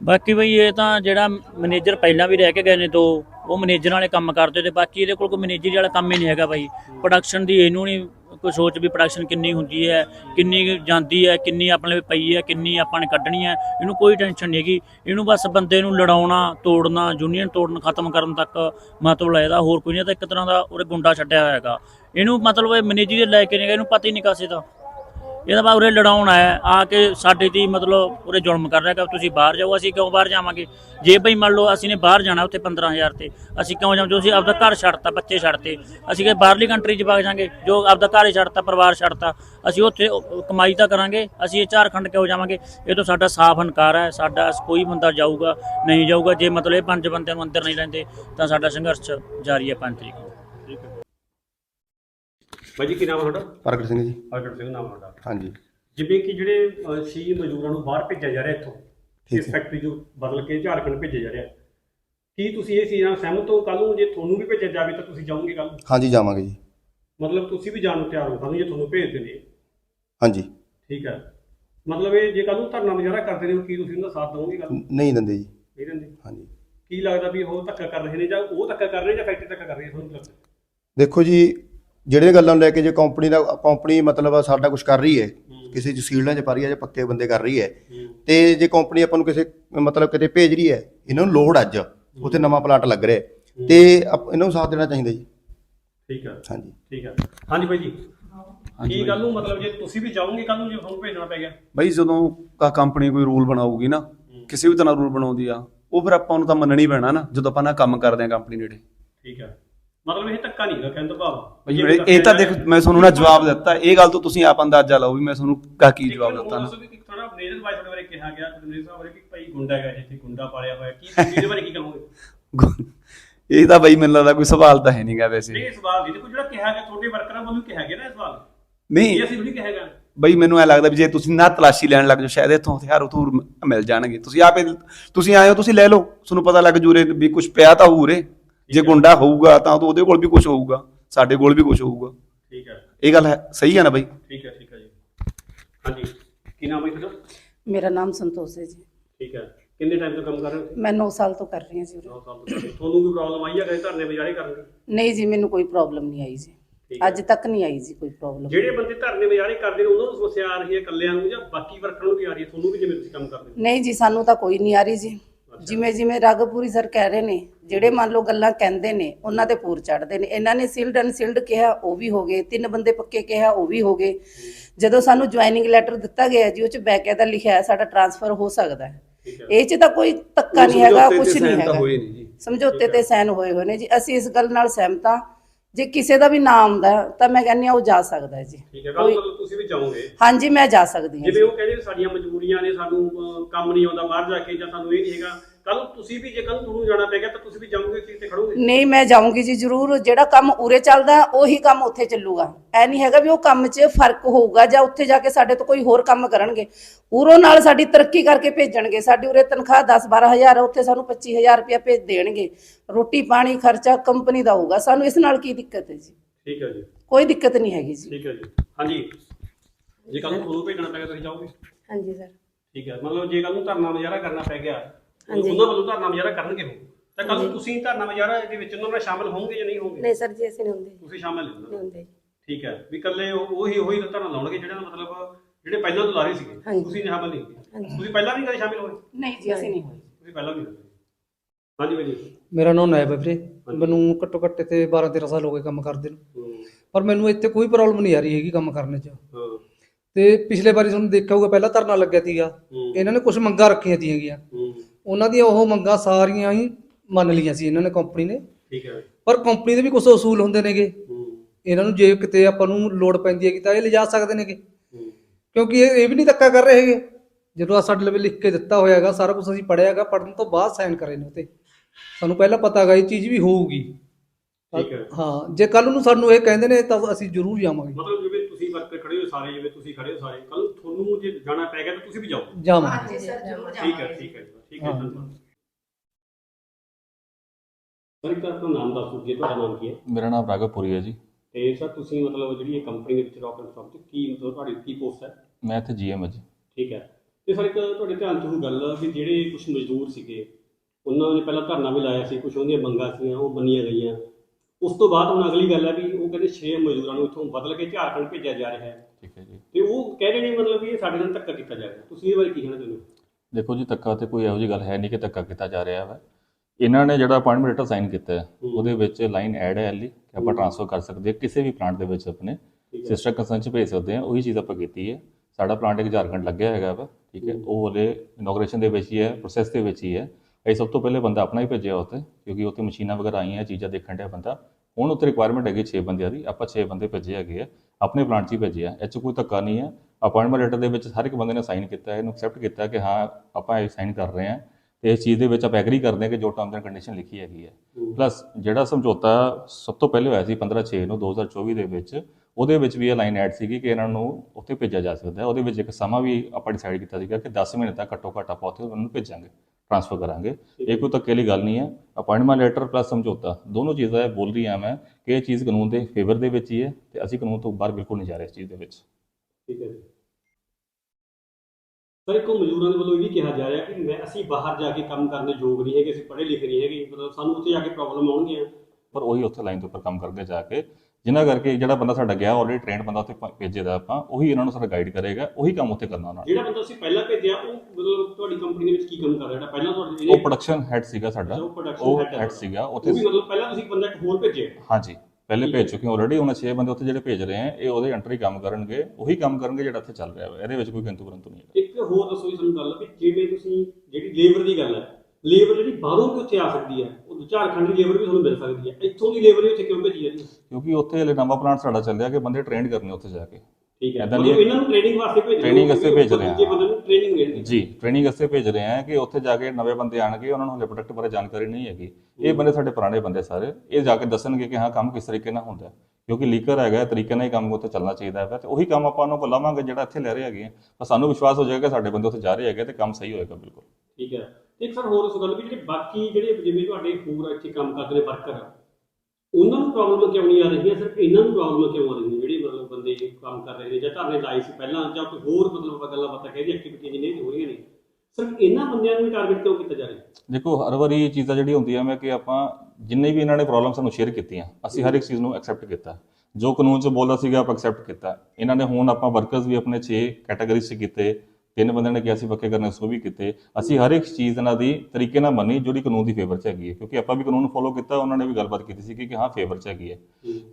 ਬਾਕੀ ਬਈ ਇਹ ਤਾਂ ਜਿਹੜਾ ਮੈਨੇਜਰ ਪਹਿਲਾਂ ਵੀ ਰਹਿ ਕੇ ਗਏ ਨੇ ਦੋ, ਉਹ ਮੈਨੇਜਰ ਵਾਲੇ ਕੰਮ ਕਰਦੇ ਤੇ ਬਾਕੀ ਇਹਦੇ ਕੋਲ ਕੋਈ ਮੈਨੇਜਰ ਵਾਲਾ ਕੰਮ ਹੀ ਨਹੀਂ ਹੈਗਾ ਬਾਈ। ਪ੍ਰੋਡਕਸ਼ਨ ਦੀ ਇਹਨੂੰ ਨਹੀਂ ਕੋਈ ਸੋਚ ਵੀ ਪ੍ਰੋਡਕਸ਼ਨ ਕਿੰਨੀ ਹੁੰਦੀ ਹੈ, ਕਿੰਨੀ ਜਾਂਦੀ ਹੈ, ਕਿੰਨੀ ਆਪਣੇ ਲਈ ਪਈ ਹੈ, ਕਿੰਨੀ ਆਪਾਂ ਨੇ ਕੱਢਣੀ ਹੈ, ਇਹਨੂੰ ਕੋਈ ਟੈਨਸ਼ਨ ਨਹੀਂ ਹੈਗੀ। ਇਹਨੂੰ ਬਸ ਬੰਦੇ ਨੂੰ ਲੜਾਉਣਾ, ਤੋੜਨਾ ਯੂਨੀਅਨ ਤੋੜਨ ਖਤਮ ਕਰਨ ਤੱਕ ਮਤਲਬ ਹੈ ਇਹਦਾ ਹੋਰ ਕੋਈ ਨਹੀਂ ਤਾਂ ਇੱਕ ਤਰ੍ਹਾਂ ਦਾ ਉਹਰੇ ਗੁੰਡਾ ਛੱਡਿਆ ਹੋਇਆ ਹੈਗਾ। ਇਹਨੂੰ ਮਤਲਬ ਇਹ ਮੈਨੇਜਰ ਲੈ ਕੇ ਨਹੀਂ ਗਿਆ ਇਹਨੂੰ ਪਤਾ ਹੀ ਨਹੀਂ ਕਾਸੇ ਦਾ। ਇਹਦਾ ਬਾ ਉਰੇ ਲੜਾਉਣ ਆਇਆ, ਆ ਕੇ ਸਾਡੇ ਦੀ ਮਤਲਬ ਉਰੇ ਜ਼ੁਲਮ ਕਰ ਰਿਹਾ ਕਿ ਤੁਸੀਂ ਬਾਹਰ ਜਾਓ, ਅਸੀਂ ਕਿਉਂ ਬਾਹਰ ਜਾਵਾਂਗੇ? ਜੇ ਬਈ ਮੰਨ ਲਓ ਅਸੀਂ ਨੇ ਬਾਹਰ ਜਾਣਾ ਉੱਥੇ 15000 ਤੇ, ਅਸੀਂ ਕਿਉਂ ਜਾਵਾਂ? ਜੋ ਅਸੀਂ ਆਪਦਾ ਘਰ ਛੱਡਤਾ, ਬੱਚੇ ਛੱਡਤੇ, ਅਸੀਂ ਕਿ ਬਾਹਰਲੀ ਕੰਟਰੀ 'ਚ ਵਗ ਜਾਾਂਗੇ ਜੋ ਆਪਦਾ ਘਰ ਛੱਡਤਾ, ਪਰਿਵਾਰ ਛੱਡਤਾ, ਅਸੀਂ ਉੱਥੇ ਕਮਾਈ ਤਾਂ ਕਰਾਂਗੇ, ਅਸੀਂ ਇਹ ਝਾਰਖੰਡ ਕਿਉਂ ਜਾਵਾਂਗੇ? ਇਹ ਤੋਂ ਸਾਡਾ ਸਾਫ਼ ਹੰਕਾਰ ਹੈ, ਸਾਡਾ ਕੋਈ ਬੰਦਾ ਜਾਊਗਾ, ਨਹੀਂ ਜਾਊਗਾ, ਜੇ ਮਤਲਬ ਇਹ ਪੰਜ ਬੰਦਿਆਂ ਨੂੰ ਅੰਦਰ ਨਹੀਂ ਲੈਂਦੇ, ਤਾਂ ਸਾਡਾ ਸੰਘਰਸ਼ ਜਾਰੀ ਹੈ 5 ਤਰੀਕ ਨੂੰ। ਜੀ ਕੀ ਨਾਮ ਹੈ ਤੁਹਾਡਾ? ਪ੍ਰਗਟ ਸਿੰਘ ਜੀ। ਪ੍ਰਗਟ ਸਿੰਘ ਨਾਮ ਹੈ ਤੁਹਾਡਾ। ਹਾਂਜੀ। ਜਿਵੇਂ ਕਿ ਜਿਹੜੇ ਅ, ਛੇ ਮਜ਼ਦੂਰਾਂ ਨੂੰ ਬਾਹਰ ਭੇਜਿਆ ਜਾ ਰਿਹਾ ਇੱਥੋਂ ਠੀਕ ਇਸ ਹੈ। ਫੈਕਟਰੀ ਤੋਂ ਬਦਲ ਕੇ ਝਾਰਖੰਡ ਭੇਜਿਆ ਜਾ ਰਿਹਾ। ਕੀ ਤੁਸੀਂ ਇਹ ਚੀਜ਼ਾਂ ਨਾਲ ਸਹਿਮਤ ਹੋ? ਕੱਲ ਨੂੰ ਜੇ ਤੁਹਾਨੂੰ ਵੀ ਭੇਜਿਆ ਜਾਵੇ ਤਾਂ ਤੁਸੀਂ ਜਾਓਗੇ ਕੱਲ ਹਾਂਜੀ ਜਾਵਾਂਗੇ ਜੀ। ਮਤਲਬ ਤੁਸੀਂ ਵੀ ਜਾਣ ਨੂੰ ਤਿਆਰ ਹੋ ਕੱਲ ਨੂੰ ਜੇ ਤੁਹਾਨੂੰ ਭੇਜਦੇ ਨੇ ਹਾਂਜੀ। ਠੀਕ ਹੈ। ਮਤਲਬ ਇਹ ਜੇ ਕੱਲ ਨੂੰ ਧਰਨਾ ਮੁਜ਼ਾਹਰਾ ਕਰਦੇ ਨੇ ਕੀ ਤੁਸੀਂ ਉਹਦਾ ਸਾਥ ਦਿਓਗੇ ਕੱਲ ਨਹੀਂ ਦਿੰਦੇ ਜੀ। ਨਹੀਂ ਦਿੰਦੇ? ਹਾਂਜੀ। ਕੀ ਲੱਗਦਾ ਵੀ ਉਹ ਧੱਕਾ ਕਰ ਰਹੇ ਨੇ ਜਾਂ ਉਹ ਧੱਕਾ ਕਰ ਰਹੇ ਨੇ ਜਾਂ ਫੈਕਟਰੀ ਧੱਕਾ ਕਰ ਰਹੀ ਹੈ ਤੁਹਾਨੂੰ ਕੀ ਲੱਗਦਾ ਦੇਖੋ ਜੀ ਜਿਹੜੀਆਂ ਗੱਲਾਂ ਨੂੰ ਲੈ ਕੇ ਜੇ ਕੰਪਨੀ ਦਾ ਕੰਪਨੀ ਮਤਲਬ ਸਾਡਾ ਕੁਝ ਕਰ ਰਹੀ ਹੈ ਕਿਸੇ ਜਸੀਲਾਂ 'ਚ ਪਾ ਰਹੀ ਹੈ ਜਾਂ ਪੱਕੇ ਬੰਦੇ ਕਰ ਰਹੀ ਹੈ ਤੇ ਜੇ ਕੰਪਨੀ ਆਪਾਂ ਨੂੰ ਕਿਸੇ ਮਤਲਬ ਕਿਤੇ ਭੇਜ ਰਹੀ ਹੈ ਇਹਨਾਂ ਨੂੰ ਲੋੜ ਅੱਜ ਉੱਥੇ ਨਵਾਂ ਪਲਾਟ ਲੱਗ ਰਿਹਾ ਤੇ ਆਪ- ਇਹਨਾਂ ਨੂੰ ਸਾਥ ਦੇਣਾ ਚਾਹੀਦਾ ਜੀ। ਠੀਕ ਹੈ ਹਾਂਜੀ। ਠੀਕ ਹੈ ਹਾਂਜੀ ਬਾਈ ਜੀ। ਕੀ ਗੱਲ ਨੂੰ ਮਤਲਬ ਜੇ ਤੁਸੀਂ ਵੀ ਜਾਓਗੇ ਕੱਲ ਨੂੰ ਜੇ ਤੁਹਾਨੂੰ ਭੇਜਣਾ ਪੈ ਗਿਆ? ਬਈ ਜਦੋਂ ਕਾ ਕੰਪਨੀ ਕੋਈ ਰੂਲ ਬਣਾਊਗੀ ਨਾ ਕਿਸੇ ਵੀ ਤਰ੍ਹਾਂ ਰੂਲ ਬਣਾਉਂਦੀ ਆ ਉਹ ਫਿਰ ਆਪਾਂ ਨੂੰ ਤਾਂ ਮੰਨਣਾ ਹੀ ਪੈਣਾ ਨਾ ਜਦੋਂ ਆਪਾਂ ਨਾ ਕੰਮ ਕਰਦੇ ਆ ਕੰਪਨੀ ਨੇੜੇ। ਠੀਕ ਹੈ ਮਤਲਬ ਇਹ ਧੱਕਾ ਨਹੀਂ ਹੈਗਾ ਕਹਿਣ ਤੋਂ ਭਾਵ। ਬਈ ਮੇਰੇ ਇਹ ਤਾਂ ਦੇਖ ਮੈਂ ਤੁਹਾਨੂੰ ਨਾ ਜਵਾਬ ਦਿੱਤਾ। ਇਹ ਗੱਲ ਤੋਂ ਤੁਸੀਂ ਆਪ ਅੰਦਾਜ਼ਾ ਲਾਓ ਵੀ ਮੈਂ ਤੁਹਾਨੂੰ ਕਾ ਕੀ ਜਵਾਬ ਦਿੱਤਾ ਨਾ। ਥੋੜਾ ਮੈਨੇਜਰ ਬਾਈ ਤੁਹਾਡੇ ਬਾਰੇ ਕਿਹਾ ਗਿਆ ਮੈਨੇਜਰ ਸਾਹਿਬ ਬਾਰੇ ਕਿ ਭਾਈ ਗੁੰਡਾ ਹੈਗਾ ਇੱਥੇ ਗੁੰਡਾ ਪਾਲਿਆ ਹੋਇਆ। ਕੀ ਤੁਸੀਂ ਇਹਦੇ ਬਾਰੇ ਕੀ ਕਹੋਗੇ? ਇਹ ਤਾਂ ਬਈ ਮੈਨੂੰ ਲੱਗਦਾ ਕੋਈ ਸਵਾਲ ਤਾਂ ਹੈ ਨਹੀਂਗਾ ਵੈਸੇ। ਨਹੀਂ ਇਹ ਸਵਾਲ ਨਹੀਂ ਦੇਖੋ ਜਿਹੜਾ ਕਿਹਾ ਗਿਆ ਤੁਹਾਡੇ ਵਰਕਰਾਂ ਵੱਲੋਂ ਕਿਹਾ ਗਿਆ ਨਾ ਇਹ ਸਵਾਲ। ਨਹੀਂ। ਇਹ ਅਸੀਂ ਥੋੜੀ ਕਿਹਾ ਗਿਆ ਬਈ ਮੈਨੂੰ ਐ ਲੱਗਦਾ ਵੀ ਜੇ ਤੁਸੀਂ ਨਾ ਤਲਾਸ਼ੀ ਲੈਣ ਲੱਗ ਜਾਓ ਸ਼ਾਇਦ ਇੱਥੋਂ ਹਥਿਆਰ ਉਥੂਰ ਮਿਲ ਜਾਣਗੇ। ਤੁਸੀਂ ਆਪੇ ਤੁਸੀਂ ਆਏ ਹੋ ਤੁਸੀਂ ਲੈ ਲਓ। ਤੁਹਾਨੂੰ ਪਤਾ ਲੱਗ ਜੂਰੇ ਵੀ ਕੁਝ ਪਿਆ ਤਾਂ ਹੋਊਰੇ ਜੇ ਗੁੰਡਾ ਹੋਊਗਾ ਤਾਂ ਉਹਦੇ ਕੋਲ ਵੀ ਕੁਝ ਹੋਊਗਾ ਸਾਡੇ ਕੋਲ ਵੀ ਕੁਝ ਹੋਊਗਾ। ਠੀਕ ਹੈ। ਇਹ ਗੱਲ ਹੈ ਸਹੀ ਹੈ ਨਾ ਬਈ? ਠੀਕ ਹੈ ਠੀਕ ਹੈ ਜੀ। ਹਾਂਜੀ ਕੀ ਨਾਮ ਹੈ ਤੁਹਾਡਾ? ਮੇਰਾ ਨਾਮ ਸੰਤੋਸ਼ ਹੈ ਜੀ। ਠੀਕ ਹੈ। ਕਿੰਨੇ ਟਾਈਮ ਤੋਂ ਕੰਮ ਕਰ ਰਹੇ ਹੋ ਮੈਂ 9 ਸਾਲ ਤੋਂ ਕਰ ਰਹੀ ਹਾਂ ਜੀ ਉਰੇ। 9 ਸਾਲ ਤੋਂ ਤੁਹਾਨੂੰ ਕੋਈ ਪ੍ਰੋਬਲਮ ਆਈ ਹੈ ਕਦੇ ਧਰਨੇ ਵਿਚਾਰੇ ਕਰਨ ਦੀ? ਨਹੀਂ ਜੀ ਮੈਨੂੰ ਕੋਈ ਪ੍ਰੋਬਲਮ ਨਹੀਂ ਆਈ ਜੀ। ਠੀਕ ਹੈ। ਅੱਜ ਤੱਕ ਨਹੀਂ ਆਈ ਜੀ ਕੋਈ ਪ੍ਰੋਬਲਮ ਜਿਹੜੇ ਬੰਦੇ ਧਰਨੇ ਵਿਚਾਰੇ ਕਰਦੇ ਨੇ ਉਹਨਾਂ ਨੂੰ ਸਮੱਸਿਆ ਆ ਰਹੀ ਹੈ ਇਕੱਲਿਆਂ ਨੂੰ ਜਾਂ ਬਾਕੀ ਵਰਕਰਾਂ ਨੂੰ ਵੀ ਆ ਰਹੀ ਹੈ? ਤੁਹਾਨੂੰ ਵੀ ਜਿਵੇਂ ਤੁਸੀਂ ਕੰਮ ਕਰਦੇ ਹੋ? ਨਹੀਂ ਜੀ ਸਾਨੂੰ ਤਾਂ ਕੋਈ ਨਹੀਂ ਆ ਰਹੀ ਜੀ। ਜਿਵੇਂ ਜਿਵੇਂ ਰਾਗਪੁਰੀ ਸਰ ਕਹਿ ਰਹੇ ਨੇ ਜਿਹੜੇ ਮੰਨ ਲਓ ਗੱਲਾਂ ਕਹਿੰਦੇ ਨੇ ਉਹਨਾਂ ਤੇ ਪੂਰ ਚੜਦੇ ਨੇ। ਇਹਨਾਂ ਨੇ ਸਿਲਡ ਅਨਸਿਲਡ ਕਿਹਾ ਉਹ ਵੀ ਹੋ ਗਏ। ਤਿੰਨ ਬੰਦੇ ਪੱਕੇ ਕਿਹਾ ਉਹ ਵੀ ਹੋ ਗਏ। ਜਦੋਂ ਸਾਨੂੰ ਜੁਆਇਨਿੰਗ ਲੈਟਰ ਦਿੱਤਾ ਗਿਆ ਜੀ ਉਹ ਚ ਬੈਕਿਆਦਾ ਲਿਖਿਆ ਹੈ ਸਾਡਾ ਟ੍ਰਾਂਸਫਰ ਹੋ ਸਕਦਾ ਹੈ। ਇਹ ਚ ਤਾਂ ਕੋਈ ਤੱਕਾ ਨਹੀਂ ਹੈਗਾ ਕੁਝ ਨਹੀਂ ਹੈਗਾ। ਸਮਝੌਤੇ ਤੇ ਸਾਈਨ ਹੋਏ ਹੋਏ ਨੇ ਜੀ। ਅਸੀਂ ਇਸ ਗੱਲ ਨਾਲ ਸਹਿਮਤ ਹਾਂ। ਜੇ ਕਿਸੇ ਦਾ ਵੀ ਨਾਮ ਆਉਂਦਾ ਹੈ, ਤਾਂ ਮੈਂ ਕਹਿੰਦੀ ਹਾਂ ਉਹ ਜਾ ਸਕਦਾ ਹੈ ਜੀ। ਠੀਕ ਹੈ ਮਤਲਬ ਤੁਸੀਂ ਵੀ ਜਾਓਗੇ? ਹਾਂਜੀ ਮੈਂ ਜਾ ਸਕਦੀ ਹਾਂ ਜਿਵੇਂ ਉਹ ਕਹਿੰਦੇ ਸਾਡੀਆਂ ਮਜਬੂਰੀਆਂ ਨੇ ਸਾਨੂੰ ਅਹ, ਕੰਮ ਨਹੀਂ ਆਉਂਦਾ ਬਾਹਰ ਜਾ ਕੇ ਜਾਂ ਸਾਨੂੰ ਇਹ ਨਹੀਂ ਹੈਗਾ ਕੱਲ ਤੁਸੀਂ ਵੀ ਜੇ ਕੱਲ ਤੁਹਾਨੂੰ ਜਾਣਾ ਪੈ ਗਿਆ ਤਾਂ ਤੁਸੀਂ ਵੀ ਜਾਓਗੇ ਚੀਜ਼ ਤੇ ਖੜੋਗੇ? ਨਹੀਂ ਮੈਂ ਜਾਊਂਗੀ ਜੀ ਜ਼ਰੂਰ। ਜਿਹੜਾ ਕੰਮ ਉਰੇ ਚੱਲਦਾ ਉਹੀ ਕੰਮ ਉੱਥੇ ਚੱਲੂਗਾ। ਐ ਨਹੀਂ ਹੈਗਾ ਵੀ ਉਹ ਕੰਮ 'ਚ ਫ਼ਰਕ ਹੋਊਗਾ ਜਾਂ ਉੱਥੇ ਜਾ ਕੇ ਸਾਡੇ ਤੋਂ ਕੋਈ ਹੋਰ ਕੰਮ ਕਰਨਗੇ। ਉਰੋਂ ਨਾਲ ਸਾਡੀ ਤਰੱਕੀ ਕਰਕੇ ਭੇਜਣਗੇ। ਸਾਡੀ ਉਰੇ ਤਨਖਾਹ 10 12000 ਉੱਥੇ ਸਾਨੂੰ 25000 ਰੁਪਇਆ ਭੇਜ ਦੇਣਗੇ। ਰੋਟੀ ਪਾਣੀ ਖਰਚਾ ਕੰਪਨੀ ਦਾ ਹੋਊਗਾ। ਸਾਨੂੰ ਇਸ ਨਾਲ ਕੀ ਦਿੱਕਤ ਹੈ ਜੀ? ਠੀਕ ਹੈ ਜੀ। ਕੋਈ ਦਿੱਕਤ ਨਹੀਂ ਹੈਗੀ ਜੀ। ਠੀਕ ਹੈ ਜੀ। ਹਾਂਜੀ। ਜੇ ਕੱਲ ਨੂੰ ਤੁਹਾਨੂੰ ਭੇਜਣਾ ਪੈ ਗਿਆ ਤੁਸੀਂ ਜਾਓਗੇ? ਹਾਂਜੀ ਸਰ। ਠੀਕ ਹੈ। ਮਤਲਬ ਜੇ ਕੱਲ ਨੂੰ ਧਰਨਾ ਮੁਜ਼ਾਹਰਾ ਕਰਨਾ ਪੈ ਗਿਆ ਉਹਨਾਂ ਵੱਲੋਂ ਧਰਨਾ ਮੁਜ਼ਾਹਰਾ ਕਰਨਗੇ ਉਹ। ਤਾਂ ਕੱਲ ਨੂੰ ਤੁਸੀਂ ਧਰਨਾ ਮੁਜ਼ਾਹਰਾ ਦੇ ਵਿੱਚ ਉਹਨਾਂ ਨਾਲ ਸ਼ਾਮਲ ਹੋਵੋਗੇ ਜਾਂ ਨਹੀਂ ਹੋਵੋਗੇ? ਨਹੀਂ ਸਰ ਜੀ ਅਸੀਂ ਨਹੀਂ ਹੁੰਦੇ। ਤੁਸੀਂ ਸ਼ਾਮਲ ਨਹੀਂ ਨਹੀਂ। ਹੁੰਦੇ। ਠੀਕ ਹੈ। ਵੀ ਇਕੱਲੇ ਉਹ- ਉਹੀ ਉਹੀ ਧਰਨਾ ਲਾਉਣਗੇ ਜਿਹੜਾ ਮਤਲਬ ਜਿਹੜੇ ਪਹਿਲਾਂ ਤੋਂ ਲਾ ਰਹੇ ਸੀਗੇ। ਹਾਂਜੀ। ਤੁਸੀਂ ਸ਼ਾਮਲ ਨਹੀਂ ਤੁਸੀਂ ਪਹਿਲਾਂ ਵੀ ਕਦੇ ਸ਼ਾਮਿਲ ਹੋਏ? ਨਹੀਂ ਜੀ ਅਸੀਂ ਨਹੀਂ ਹੋਏ। ਤੁਸੀਂ ਪਹਿਲਾਂ ਵੀ ਹੋਏ। ਹਾਂਜੀ ਬਾਈ ਜੀ। ਮੇਰਾ ਨਾਮ ਨਾਇਬ ਹੈ ਵੀਰੇ। ਮੈਨੂੰ ਘੱਟੋ ਘੱਟ ਤੇ 12 13 ਸਾਲ ਹੋ ਗਏ ਕੰਮ ਕਰਦੇ ਨੂੰ। ਹੂੰ, ਪਰ ਮੈਨੂੰ ਇੱਥੇ ਕੋਈ ਪ੍ਰੋਬਲਮ ਨਹੀਂ ਆ ਰਹੀ ਹੈਗੀ ਕੰਮ ਕਰਨ 'ਚ। ਹਾਂ, ਤੇ ਪਿਛਲੇ ਵਾਰੀ ਤੁਹਾਨੂੰ ਦੇਖਿਆ ਹੋਊਗਾ ਪਹਿਲਾਂ ਧਰਨਾ ਲੱਗਿਆ ਸੀਗਾ। ਹੂੰ, ਇਹਨਾਂ ਨੇ ਕੁਝ ਮੰਗਾਂ ਰੱਖੀਆਂ ਸੀ ਹੈਗੀਆਂ ਹੂੰ, ਉਹਨਾਂ ਦੀਆਂ ਉਹ ਮੰਗਾਂ ਸਾਰੀਆਂ ਹੀ ਮੰਨ ਲਈਆਂ ਸੀ ਇਹਨਾਂ ਨੇ ਕੰਪਨੀ ਨੇ। ਠੀਕ ਹੈ ਪਰ ਕੰਪਨੀ ਦੇ ਵੀ ਕੁਝ ਅਸੂਲ ਹੁੰਦੇ ਨੇਗੇ। ਹੂੰ, ਇਹਨਾਂ ਨੂੰ ਜੇ ਕਿਤੇ ਆਪਾਂ ਨੂੰ ਲੋੜ ਪੈਂਦੀ ਹੈਗੀ ਤਾਂ ਇਹ ਲਿਜਾ ਸਕਦੇ ਨੇਗੇ। ਹੂੰ, ਕਿਉਂਕਿ ਇਹ ਇਹ ਵੀ ਨਹੀਂ ਧੱਕਾ ਕਰ ਰਹੇ ਹੈਗੇ। ਜਦੋਂ ਆਹ ਸਾਡੇ ਲਈ ਲਿਖ ਕੇ ਦਿੱਤਾ ਹੋਇਆ ਹੈਗਾ ਸਾਰਾ ਕੁਝ ਅਸੀਂ ਪੜਿਆ ਹੈਗਾ ਪੜਨ ਤੋਂ ਬਾਅਦ ਸਾਈਨ ਕਰੇ ਨੇ ਉਤੇ ਸਾਨੂੰ ਪਹਿਲਾਂ ਪਤਾ ਹੈਗਾ ਇਹ ਚੀਜ਼ ਵੀ ਹੋਊਗੀ। ਠੀਕ ਹੈ। ਹਾਂ ਜੇ ਕੱਲ ਨੂੰ ਸਾਨੂੰ ਇਹ ਕਹਿੰਦੇ ਨੇ ਤਾਂ ਅਸੀਂ ਜ਼ਰੂਰ ਜਾਵਾਂਗੇ। ਮਤਲਬ ਜਿਵੇਂ ਤੁਸੀਂ ਵਰਕਰ ਖੜੇ ਹੋ ਸਾਰੇ ਜਿਵੇਂ ਤੁਸੀਂ ਖੜੇ ਹੋ ਸਾਰੇ ਕੱਲ ਤੁਹਾਨੂੰ ਜੇ ਜਾਣਾ ਪੈ ਗਿਆ ਤਾਂ ਤੁਸੀਂ ਵੀ ਜਾਓ ਜਾਵਾਂਗੇ। ਠੀਕ ਹੈ ਠੀਕ ਹੈ ਜੀ, ਠੀਕ ਹੈ ਹਾਂ। ਧੰਨਵਾਦ ਸਰ ਇੱਕ ਤਾਂ ਆਪਣਾ ਨਾਮ ਦੱਸ ਦਿਓ ਜੀ ਤੁਹਾਡਾ ਨਾਮ ਕੀ ਹੈ? ਮੇਰਾ ਨਾਮ ਰਾਘਵਪੁਰੀ ਹੈ ਜੀ। ਤੇ ਸਰ ਤੁਸੀਂ ਮਤਲਬ ਜਿਹੜੀ ਇਹ ਕੰਪਨੀ ਦੇ ਵਿੱਚ ਰੌਕ ਐਂਡ ਸਟਾਕ ਤੇ ਕੀ ਮਤਲਬ ਤੁਹਾਡੀ ਕੀ ਪੋਸਟ ਹੈ? ਮੈਂ ਇੱਥੇ ਜੀਐਮ ਹਾਂ ਜੀ। ਠੀਕ ਹੈ। ਤੇ ਸਰ ਇੱਕ ਤੁਹਾਡੇ ਧਿਆਨ 'ਚ ਉਹ ਗੱਲ ਵੀ ਜਿਹੜੇ ਕੁਝ ਮਜ਼ਦੂਰ ਸੀਗੇ ਉਹਨਾਂ ਨੇ ਪਹਿਲਾਂ ਧਰਨਾ ਵੀ ਲਾਇਆ ਸੀ ਕੁਝ ਉਹਦੀਆਂ ਮੰਗਾਂ ਸੀਗੀਆਂ ਉਹ ਮੰਨੀਆਂ ਗਈਆਂ। ਉਸ ਤੋਂ ਬਾਅਦ ਹੁਣ ਅਗਲੀ ਗੱਲ ਹੈ ਵੀ ਉਹ ਕਹਿੰਦੇ 6 ਮਜ਼ਦੂਰਾਂ ਨੂੰ ਇੱਥੋਂ ਬਦਲ ਕੇ ਝਾਰਖੰਡ ਭੇਜਿਆ ਜਾ ਰਿਹਾ ਹੈ। ਠੀਕ ਹੈ ਜੀ। ਤੇ ਉਹ ਕਹਿ ਰਹੇ ਨੇ ਮਤਲਬ ਵੀ ਇਹ ਸਾਡੇ ਨਾਲ ਧੱਕਾ ਕੀਤਾ ਜਾ ਰਿਹਾ। ਤੁਸੀਂ ਇਹ ਬਾਰੇ ਕੀ ਕਹਿਣਾ ਚਾਹੁੰਦੇ ਹੋ? ਦੇਖੋ ਜੀ ਧੱਕਾ ਤੇ ਕੋਈ ਇਹੋ ਜਿਹੀ ਗੱਲ ਹੈ ਨਹੀਂ ਕਿ ਧੱਕਾ ਕੀਤਾ ਜਾ ਰਿਹਾ ਹੈ ਇਹਨਾਂ ਨੇ ਜਿਹੜਾ ਅਪਾਇੰਟਮੈਂਟ ਲੈਟਰ ਸਾਈਨ ਕੀਤਾ ਹੈ। ਉਹਦੇ ਵਿੱਚ ਲਾਈਨ ਐਡ ਹੈ ਐਲੀ ਕਿ ਆਪਾਂ ਟ੍ਰਾਂਸਫਰ ਕਰ ਸਕਦੇ ਹਾਂ ਕਿਸੇ ਵੀ ਪਲਾਂਟ ਦੇ ਵਿੱਚ ਆਪਣੇ ਸਿਸਟਰ ਕੰਸਰਨ ਚ ਭੇਜ ਸਕਦੇ ਹਾਂ ਉਹੀ ਚੀਜ਼ ਆਪਾਂ ਕੀਤੀ ਹੈ। ਸਾਡਾ ਪਲਾਂਟ ਇੱਕ ਝਾਰਖੰਡ ਲੱਗਿਆ ਹੈਗਾ ਵਾ ਠੀਕ ਹੈ। ਉਹ ਹਲੇ ਇਨੋਗ੍ਰੇਸ਼ਨ ਦੇ ਵਿੱਚ ਹੀ ਹੈ ਪ੍ਰੋਸੈਸ ਦੇ ਵਿੱਚ ਹੀ ਹੈ। ਅਸੀਂ ਸਭ ਤੋਂ ਪਹਿਲੇ ਬੰਦਾ ਆਪਣਾ ਹੀ ਭੇਜਿਆ ਉੱਥੇ ਕਿਉਂਕਿ ਉੱਥੇ ਮਸ਼ੀਨਾਂ ਵਗੈਰਾ ਆਈਆਂ ਚੀਜ਼ਾਂ ਦੇਖਣ ਡਿਆ ਬੰਦਾ। ਹੁਣ ਉੱਥੇ ਰਿਕੁਆਇਰਮੈਂਟ ਹੈਗੀ 6 ਬੰਦਿਆਂ ਦੀ ਆਪਾਂ 6 ਬੰਦੇ ਭੇਜੇ ਹੈਗੇ ਆ ਆਪਣੇ ਪਲਾਂਟ 'ਚ ਹੀ ਭੇਜੇ ਆ। ਇਹ 'ਚ ਕੋਈ ਧੱਕਾ ਨਹੀਂ ਹੈ ਅਪਾਇੰਟਮੈਂਟ ਲੈਟਰ ਦੇ ਵਿੱਚ ਹਰ ਇੱਕ ਬੰਦੇ ਨੇ ਸਾਈਨ ਕੀਤਾ ਹੈ ਇਹਨੂੰ ਐਕਸੈਪਟ ਕੀਤਾ ਕਿ ਹਾਂ ਆਪਾਂ ਇਹ ਸਾਈਨ ਕਰ ਰਹੇ ਹਾਂ ਤੇ ਇਸ ਚੀਜ਼ ਦੇ ਵਿੱਚ ਆਪਾਂ ਐਗਰੀ ਕਰਦੇ ਹਾਂ ਕਿ ਜੋ ਟਰਮਸ ਐਂਡ ਕੰਡੀਸ਼ਨ ਲਿਖੀ ਹੈਗੀ ਹੈ। ਪਲੱਸ ਜਿਹੜਾ ਸਮਝੌਤਾ ਸਭ ਤੋਂ ਪਹਿਲੇ ਹੋਇਆ ਸੀ 15 6 ਨੂੰ 2024 ਦੇ ਵਿੱਚ ਉਹਦੇ ਵਿੱਚ ਵੀ ਇਹ ਲਾਈਨ ਐਡ ਸੀਗੀ ਕਿ ਇਹਨਾਂ ਨੂੰ ਉੱਥੇ ਭੇਜਿਆ ਜਾ ਸਕਦਾ ਹੈ। ਉਹਦੇ ਵਿੱਚ ਇੱਕ ਸਮਾਂ ਵੀ ਆਪਾਂ ਡਿਸਾਈਡ ਕੀਤਾ ਸੀਗਾ ਕਿ 10 ਮਹੀਨੇ ਤੱਕ ਘੱਟੋ ਘੱਟ ਆਪਾਂ ਉੱਥੇ ਉਹਨਾਂ ਨੂੰ ਭੇਜਾਂਗੇ ਟ੍ਰਾਂਸਫਰ ਕਰਾਂਗੇ। ਇਹ ਕੋਈ ਧੱਕੇ ਵਾਲੀ ਗੱਲ ਨਹੀਂ ਹੈ। ਅਪਾਇੰਟਮੈਂਟ ਲੈਟਰ ਪਲੱਸ ਸਮਝੌਤਾ ਦੋਨੋਂ ਚੀਜ਼ਾਂ ਇਹ ਬੋਲ ਰਹੀ ਹਾਂ ਮੈਂ ਕਿ ਇਹ ਚੀਜ਼ ਕਾਨੂੰਨ ਦੇ ਫੇਵਰ ਦੇ ਵਿੱਚ ਹੀ ਹੈ ਤੇ ਅਸੀਂ ਕਾਨੂੰਨ ਤੋਂ ਬਾਹਰ ਬਿਲਕੁਲ ਨਹੀਂ ਜਾ ਰਹੇ ਇਸ ਚੀਜ਼ ਦੇ ਵਿੱਚ। ਠੀਕ ਹੈ ਜੀ। ਸਰ ਇੱਕ ਮਜ਼ਦੂਰਾਂ ਦੇ ਵੱਲੋਂ ਇਹ ਵੀ ਕਿਹਾ ਜਾ ਰਿਹਾ ਕਿ ਮੈਂ ਅਸੀਂ ਬਾਹਰ ਜਾ ਕੇ ਕੰਮ ਕਰਨ ਦੇ ਯੋਗ ਨਹੀਂ ਹੈਗੇ ਅਸੀਂ ਪੜ੍ਹੇ ਲਿਖੇ ਨਹੀਂ ਹੈਗੇ ਮਤਲਬ ਸਾਨੂੰ ਉੱਥੇ ਜਾ ਕੇ ਪ੍ਰੋਬਲਮ ਆਉਣਗੀਆਂ। ਪਰ ਉਹੀ ਉੱਥੇ ਲਾਈਨ ਦੇ ਉੱਪਰ ਕੰਮ ਕਰਦੇ ਜਾ ਕੇ ਜਿਨ੍ਹਾਂ ਕਰਕੇ ਜਿਹੜਾ ਬੰਦਾ ਸਾਡਾ ਗਿਆ ਆਲਰੇਡੀ ਟ੍ਰੇਨਡ ਬੰਦਾ ਉੱਥੇ ਭ- ਭੇਜੇਦਾ ਆਪਾਂ ਉਹੀ ਇਹਨਾਂ ਨੂੰ ਸਾਡਾ ਗਾਈਡ ਕਰੇਗਾ ਉਹੀ ਕੰਮ ਉੱਥੇ ਕਰਨਾ ਉਹਨਾਂ ਨੇ। ਜਿਹੜਾ ਬੰਦਾ ਅਸੀਂ ਪਹਿਲਾਂ ਭੇਜਿਆ ਉਹ ਮਤਲਬ ਤੁਹਾਡੀ ਕੰਪਨੀ ਦੇ ਵਿੱਚ ਕੀ ਕੰਮ ਕਰ ਰਿਹਾ ਜਿਹੜਾ ਪਹਿਲਾਂ ਤੁਹਾਡੇ ਉਹ ਪ੍ਰੋਡਕਸ਼ਨ ਹੈਡ ਸੀਗਾ ਸਾਡਾ। ਉਹ ਹੈ ਹੈਡ। ਸੀਗਾ ਉਹ ਉੱਥੇ ਵੀ ਮਤਲਬ ਪਹਿਲਾਂ ਤੁਸੀਂ ਬੰਦਾ ਇੱਕ ਹੋਰ ਭੇਜਿਆ। ਹਾਂਜੀ। ਪਹਿਲੇ ਭੇਜ ਚੁੱਕੇ ਆਲਰੇਡੀ ਉਹਨਾਂ 6 ਬੰਦੇ ਉੱਥੇ ਜਿਹੜੇ ਭੇਜ ਰਹੇ ਆ ਇਹ ਉਹਦੇ ਹੀ ਕੰਮ ਕਰਨਗੇ ਉਹੀ ਕੰਮ ਕਰਨਗੇ ਜਿਹੜਾ ਇੱਥੇ ਚੱਲ ਰਿਹਾ ਵਾ ਇਹਦੇ ਵਿੱਚ ਕੋਈ ਕਿੰਤੂ ਪਰੰਤੂ ਨਹੀਂ ਹੈ ਇੱਕ ਹੋਰ ਦੱਸੋ ਜੀ ਸਾਨੂੰ ਗੱਲ ਵੀ ਜਿਵੇਂ ਤੁਸੀਂ ਜਿਹੜੀ ਲੇਬਰ ਦੀ ਗੱਲ ਹੈ ਲੇਬਰ ਜਿਹੜੀ ਬਾਹਰੋਂ ਵੀ ਉੱਥੇ ਆ ਸਕਦੀ ਹੈ ਉਹ ਝਾਰਖੰਡ ਦੀ ਲੇਬਰ ਵੀ ਤੁਹਾਨੂੰ ਮਿਲ ਸਕਦੀ ਹੈ ਇੱਥੋਂ ਦੀ ਲੇਬਰ ਵੀ ਉੱਥੇ ਕਿਉਂ ਭੇਜੀ ਜਾਂਦੀ ਹੈ? ਕਿਉਂਕਿ ਉੱਥੇ ਹਲੇ ਨਵਾਂ ਪਲਾਂਟ ਸਾਡਾ ਚੱਲਿਆ ਕਿ ਬੰਦੇ ਟ੍ਰੇਨਡ ਕਰਨੇ ਉੱਥੇ ਜਾ ਕੇ। ਠੀਕ ਹੈ। ਏਦਾਂ ਮਤਲਬ ਇਹਨਾਂ ਨੂੰ ਟ੍ਰੇਨਿੰਗ ਵਾਸਤੇ ਭੇਜ ਰਹੇ ਵਾਸਤੇ ਭੇਜ ਰਹੇ ਦੂਜੇ ਬੰਦੇ ਨੂੰ ਟ੍ਰੇਨਿੰਗ ਮਿਲਣੀ ਹਾਂ ਜੀ ਟ੍ਰੇਨਿੰਗ ਵਾਸਤੇ ਭੇਜ ਰਹੇ ਹਾਂ ਕਿ ਉੱਥੇ ਜਾ ਕੇ ਨਵੇਂ ਬੰਦੇ ਆਣਗੇ ਉਹਨਾਂ ਨੂੰ ਹਲੇ ਪ੍ਰੋਡਕਟ ਬਾਰੇ ਜਾਣਕਾਰੀ ਨਹੀਂ ਹੈਗੀ। ਇਹ ਬੰਦੇ ਸਾਡੇ ਪੁਰਾਣੇ ਬੰਦੇ ਸਾਰੇ। ਇਹ ਜਾ ਕੇ ਦੱਸਣਗੇ ਕਿ ਹਾਂ ਕੰਮ ਕਿਸ ਤਰੀਕੇ ਨਾਲ ਹੁੰਦਾ ਹੈ। ਕਿਉਂਕਿ ਲੀਕਰ ਹੈਗਾ ਤਰੀਕੇ ਨਾਲ ਹੀ ਕੰਮ ਉੱਥੇ ਚੱਲਣਾ ਚਾਹੀਦਾ ਹੈ ਤੇ ਉਹੀ ਕੰਮ ਆਪਾਂ ਉਹਨਾਂ ਕੋਲ ਲਾਵਾਂਗੇ ਜਿਹੜਾ ਇੱਥੇ ਲੈ ਰਹੇ ਹੈਗੇ ਆ। ਪਰ ਸਾਨੂੰ ਵਿਸ਼ਵਾਸ ਹੋ ਜਾਏਗਾ ਕਿ ਸਾਡੇ ਬੰਦੇ ਉੱਥੇ ਜਾ ਰਹੇ ਹੈਗੇ ਤੇ ਕੰਮ ਸਹੀ ਹੋਏਗਾ ਬਿਲਕੁਲ। ਠੀਕ ਹੈ। ਤੇ ਇੱਕ ਸਰ ਹੋਰ ਉਸ ਗੱਲ ਵੀ ਜਿਹੜੇ ਬਾਕੀ ਜਿਹੜੇ ਜਿਵੇਂ ਤੁਹਾਡੇ ਹੋਰ ਇੱਥੇ ਕੰਮ ਕਰਦੇ ਨੇ ਵਰਕਰ ਉਹਨਾਂ ਨੂੰ ਪ੍ਰੋਬਲਮ ਕਿਉਂ ਨਹੀਂ ਆ ਰਹੀਆਂ? ਸਿਰਫ ਇਹਨਾਂ ਨੂੰ ਪ੍ਰੋਬਲਮ ਕਿਉਂ ਆ ਰਹੀਆਂ? ਜਿਹੜੇ ਮਤਲਬ ਬੰਦੇ ਕੰਮ ਕਰ ਰਹੇ ਨੇ ਜਾਂ ਧਰਨੇ ਲਾਏ ਸੀ ਪਹਿਲਾਂ ਜਾਂ ਕੋਈ ਹੋਰ ਮਤਲਬ ਗੱਲਾਂ ਬਾਤਾਂ ਕਹਿੰਦੇ ਐਕਟੀਵਿਟੀਆਂ ਜਿੰਨੇ ਹੋ ਰਹੀਆਂ ਨੇ, ਸਿਰਫ ਇਹਨਾਂ ਬੰਦਿਆਂ ਨੂੰ ਟਾਰਗੇਟ ਕਿਉਂ ਕੀਤਾ ਜਾ ਰਿਹਾ? ਦੇਖੋ, ਹਰ ਵਾਰੀ ਇਹ ਚੀਜ਼ਾਂ ਜਿਹੜੀ ਹੁੰਦੀਆਂ ਮੈਂ ਕਿ ਆਪਾਂ ਜਿੰਨੇ ਵੀ ਇਹਨਾਂ ਨੇ ਪ੍ਰੋਬਲਮ ਸਾਨੂੰ ਸ਼ੇਅਰ ਕੀਤੀਆਂ, ਅਸੀਂ ਹਰ ਇੱਕ ਚੀਜ਼ ਨੂੰ ਐਕਸੈਪਟ ਕੀਤਾ। ਜੋ ਕਾਨੂੰਨ 'ਚ ਬੋਲਦਾ ਸੀਗਾ, ਆਪਾਂ ਐਕਸੈਪਟ ਕੀਤਾ। ਇਹਨਾਂ ਨੇ ਹੁਣ ਆਪਾਂ ਵਰਕਰਸ ਵੀ ਆਪਣੇ 6 ਕੈਟਾਗਰੀਜ਼ 'ਚ ਕੀਤੇ। ਤਿੰਨ ਬੰਦਿਆਂ ਨੇ ਕਿਹਾ ਸੀ ਪੱਕੇ ਕਰਨੇ ਸੋ ਵੀ ਕੀਤੇ। ਅਸੀਂ ਹਰ ਇੱਕ ਚੀਜ਼ ਇਹਨਾਂ ਦੀ ਤਰੀਕੇ ਨਾਲ ਮੰਨੀ ਜਿਹੜੀ ਕਾਨੂੰਨ ਦੀ ਫੇਵਰ 'ਚ ਹੈਗੀ ਹੈ, ਕਿਉਂਕਿ ਆਪਾਂ ਵੀ ਕਾਨੂੰਨ ਫੋਲੋ ਕੀਤਾ, ਉਹਨਾਂ ਨੇ ਵੀ ਗੱਲਬਾਤ ਕੀਤੀ ਸੀ ਕਿ ਹਾਂ ਫੇਵਰ 'ਚ ਹੈਗੀ ਹੈ।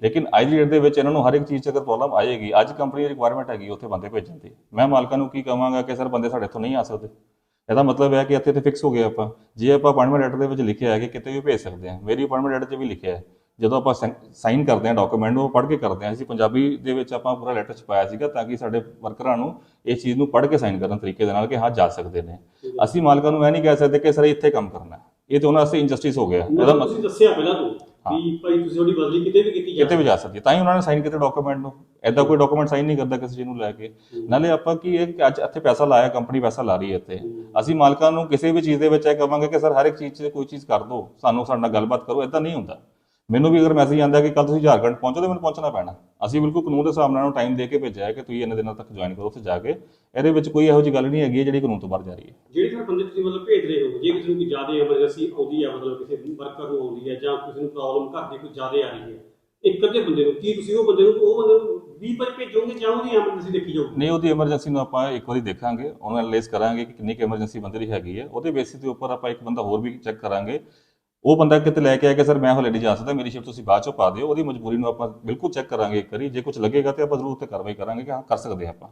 ਲੇਕਿਨ ਅੱਜ ਦੀ ਡੇਟ ਦੇ ਵਿੱਚ ਇਹਨਾਂ ਨੂੰ ਹਰ ਇੱਕ ਚੀਜ਼ 'ਚ ਅਗਰ ਪ੍ਰੋਬਲਮ ਆਏਗੀ, ਅੱਜ ਕੰਪਨੀ ਦੀ ਰਿਕੁਆਇਰਮੈਂਟ ਹੈਗੀ, ਉੱਥੇ ਬੰਦੇ ਭੇਜਣ ਦੀ। ਮੈਂ ਮਾਲਕਾਂ ਨੂੰ ਕੀ ਕਹਾਂਗਾ ਕਿ ਸਰ, ਬੰਦੇ ਸਾਡੇ ਇੱਥੋਂ ਨਹੀਂ ਆ ਸਕਦੇ। ਇਹਦਾ ਮਤਲਬ ਹੈ ਕਿ ਇੱਥੇ ਤੇ ਫਿਕਸ ਹੋ ਗਿਆ ਆਪਾਂ। ਜੇ ਆਪਾਂ ਅਪਾਇੰਟਮੈਂਟ ਲੈਟਰ ਦੇ ਵਿੱਚ ਲਿਖਿਆ ਹੈ ਕਿ ਕਿਤੇ ਵੀ ਭੇਜ ਸਕਦੇ ਹਾਂ, ਮੇਰੀ ਅਪਾਇੰਟਮੈਂਟ ਲੈਟਰ 'ਚ ਵੀ ਲਿਖਿਆ ਹੈ ਜਦੋਂ ਆਪਾਂ ਸਾਈਨ ਕਰਦੇ ਹਾਂ ਡਾਕੂਮੈਂਟ ਨੂੰ ਪੜ੍ਹ ਕੇ ਕਰਦੇ ਹਾਂ ਅਸੀਂ। ਪੰਜਾਬੀ ਦੇ ਵਿੱਚ ਆਪਾਂ ਪੂਰਾ ਲੈਟਰ ਛਪਾਇਆ ਸੀਗਾ ਤਾਂ ਕਿ ਸਾਡੇ ਵਰਕਰਾਂ ਨੂੰ ਇਸ ਚੀਜ਼ ਨੂੰ ਪੜ੍ਹ ਕੇ ਸਾਈਨ ਕਰਨ ਤਰੀਕੇ ਦੇ ਨਾਲ ਕਿ ਹਾਂ ਜਾ ਸਕਦੇ ਨੇ। ਅਸੀਂ ਮਾਲਕਾਂ ਨੂੰ ਇਹ ਨਹੀਂ ਕਹਿ ਸਕਦੇ ਕਿ ਸਰ ਇੱਥੇ ਕੰਮ ਕਰਨਾ ਇਹ ਤਾਂ ਉਹਨਾਂ ਵਾਸਤੇ ਇਨਜਸਟਿਸ ਹੋ ਗਿਆ। ਇਹਦਾ ਮਤਲਬ ਦੱਸਿਆ ਪਹਿਲਾਂ ਤੋਂ ਵੀ ਭਾਈ ਤੁਸੀਂ ਤੁਹਾਡੀ ਬਦਲੀ ਕਿਤੇ ਵੀ ਕੀਤੀ ਜਾ ਕਿਤੇ ਵੀ ਜਾ ਸਕਦੀ ਹੈ। ਤਾਂ ਹੀ ਉਹਨਾਂ ਨੇ ਸਾਈਨ ਕੀਤੇ ਡਾਕੂਮੈਂਟ ਨੂੰ। ਐਦਾਂ ਕੋਈ ਡਾਕੂਮੈਂਟ ਸਾਈਨ ਨਹੀਂ ਕਰਦਾ ਕਿਸੇ ਨੂੰ ਲੈ ਕੇ। ਨਾਲੇ ਆਪਾਂ ਕੀ ਇਹ ਕਿ ਅੱਜ ਇੱਥੇ ਪੈਸਾ ਲਾਇਆ ਕੰਪਨੀ ਪੈਸਾ ਲਾ ਰਹੀ ਹੈ ਇੱਥੇ। ਅਸੀਂ ਮਾਲਕਾਂ ਨੂੰ ਕਿਸੇ ਵੀ ਚੀਜ਼ ਦੇ ਵਿੱਚ ਇਹ ਕਵਾਂਗੇ ਕਿ ਸਰ ਹਰ ਇੱਕ ਚੀਜ਼ 'ਚ ਕੋਈ ਚੀਜ਼ ਕਰ ਦਿਓ। ਸਾਨੂੰ ਸਾਡੇ ਨਾਲ ਗੱਲਬਾਤ ਕਰੋ। ਐਦਾਂ ਨਹੀਂ ਹੁੰਦਾ। ਮੈਨੂੰ ਵੀ ਅਗਰ ਮੈਸੇਜ ਆਂਦਾ ਕਿ ਕੱਲ ਤੁਸੀਂ ਝਾਰਖੰਡ ਪਹੁੰਚੋ ਤਾਂ ਮੈਨੂੰ ਪਹੁੰਚਣਾ ਪੈਣਾ। ਅਸੀਂ ਬਿਲਕੁਲ ਕਾਨੂੰਨ ਦੇ ਹਿਸਾਬ ਨਾਲ ਉਹਨੂੰ ਟਾਈਮ ਦੇ ਕੇ ਭੇਜਿਆ ਹੈ ਕਿ ਤੁਸੀਂ ਇੰਨੇ ਦਿਨਾਂ ਤੱਕ ਜੁਆਇਨ ਕਰੋ ਉੱਥੇ ਜਾ ਕੇ। ਇਹਦੇ ਵਿੱਚ ਕੋਈ ਇਹੋ ਜਿਹੀ ਗੱਲ ਨਹੀਂ ਹੈਗੀ ਜਿਹੜੀ ਕਾਨੂੰਨ ਤੋਂ ਬਾਹਰ ਜਾ ਰਹੀ ਹੈ। ਜਿਹੜੇ ਸਰ ਬੰਦੇ ਤੁਸੀਂ ਮਤਲਬ ਭੇਜ ਰਹੇ ਹੋ ਜੇ ਕਿਸੇ ਨੂੰ ਕੋਈ ਜ਼ਿਆਦਾ ਐਮਰਜੈਂਸੀ ਆਉਂਦੀ ਹੈ ਮਤਲਬ ਕਿਸੇ ਵਰਕਰ ਨੂੰ ਆਉਂਦੀ ਹੈ ਜਾਂ ਕਿਸੇ ਨੂੰ ਪ੍ਰੋਬਲਮ ਘਰ ਦੀ ਕੋਈ ਜ਼ਿਆਦਾ ਆ ਰਹੀ ਹੈ ਇੱਕ ਅੱਧੇ ਬੰਦੇ ਨੂੰ ਕੀ ਤੁਸੀਂ ਉਹ ਬੰਦੇ ਨੂੰ ਉਹ ਬੰਦੇ ਨੂੰ 20 ਪਰ ਭੇਜੋਗੇ ਜਾਂ ਉਹਦੀ ਐਮਰਜੈਂਸੀ ਦੇਖੀ ਜਾਊਗੀ? ਨਹੀਂ ਉਹਦੀ ਐਮਰਜੈਂਸੀ ਨੂੰ ਆਪਾਂ ਇੱਕ ਵਾਰੀ ਦੇਖਾਂਗੇ ਉਹਨੂੰ ਐਨਾਲਾਈਜ਼ ਕਰਾਂਗੇ ਕਿ ਕਿੰਨੀ ਕੁ ਐਮਰਜੈਂਸੀ ਬੰਦੇ ਦੀ ਹੈਗੀ ਹੈ। ਉਹਦੇ ਬੇਸਿਸ ਦੇ ਉੱਪਰ ਆਪਾਂ ਇੱਕ ਬੰਦਾ ਹੋਰ ਵੀ ਚੈੱਕ ਕਰਾਂਗੇ ਉਹ ਬੰਦਾ ਕਿਤੇ ਲੈ ਕੇ ਆ ਕਿ, ਸਰ, ਮੈਂ ਹਲੇ ਨਹੀਂ ਜਾ ਸਕਦਾ, ਮੇਰੀ ਸ਼ਿਫਟ ਤੁਸੀਂ ਬਾਅਦ ਚੋਂ ਪਾ ਦਿਓ। ਉਹਦੀ ਮਜਬੂਰੀ ਨੂੰ ਆਪਾਂ ਬਿਲਕੁਲ ਚੈੱਕ ਕਰਾਂਗੇ ਇੱਕ ਵਾਰੀ। ਜੇ ਕੁਝ ਲੱਗੇਗਾ ਤੇ ਆਪਾਂ ਜ਼ਰੂਰ ਉੱਤੇ ਕਾਰਵਾਈ ਕਰਾਂਗੇ ਕਿ ਹਾਂ, ਕਰ ਸਕਦੇ ਹਾਂ ਆਪਾਂ।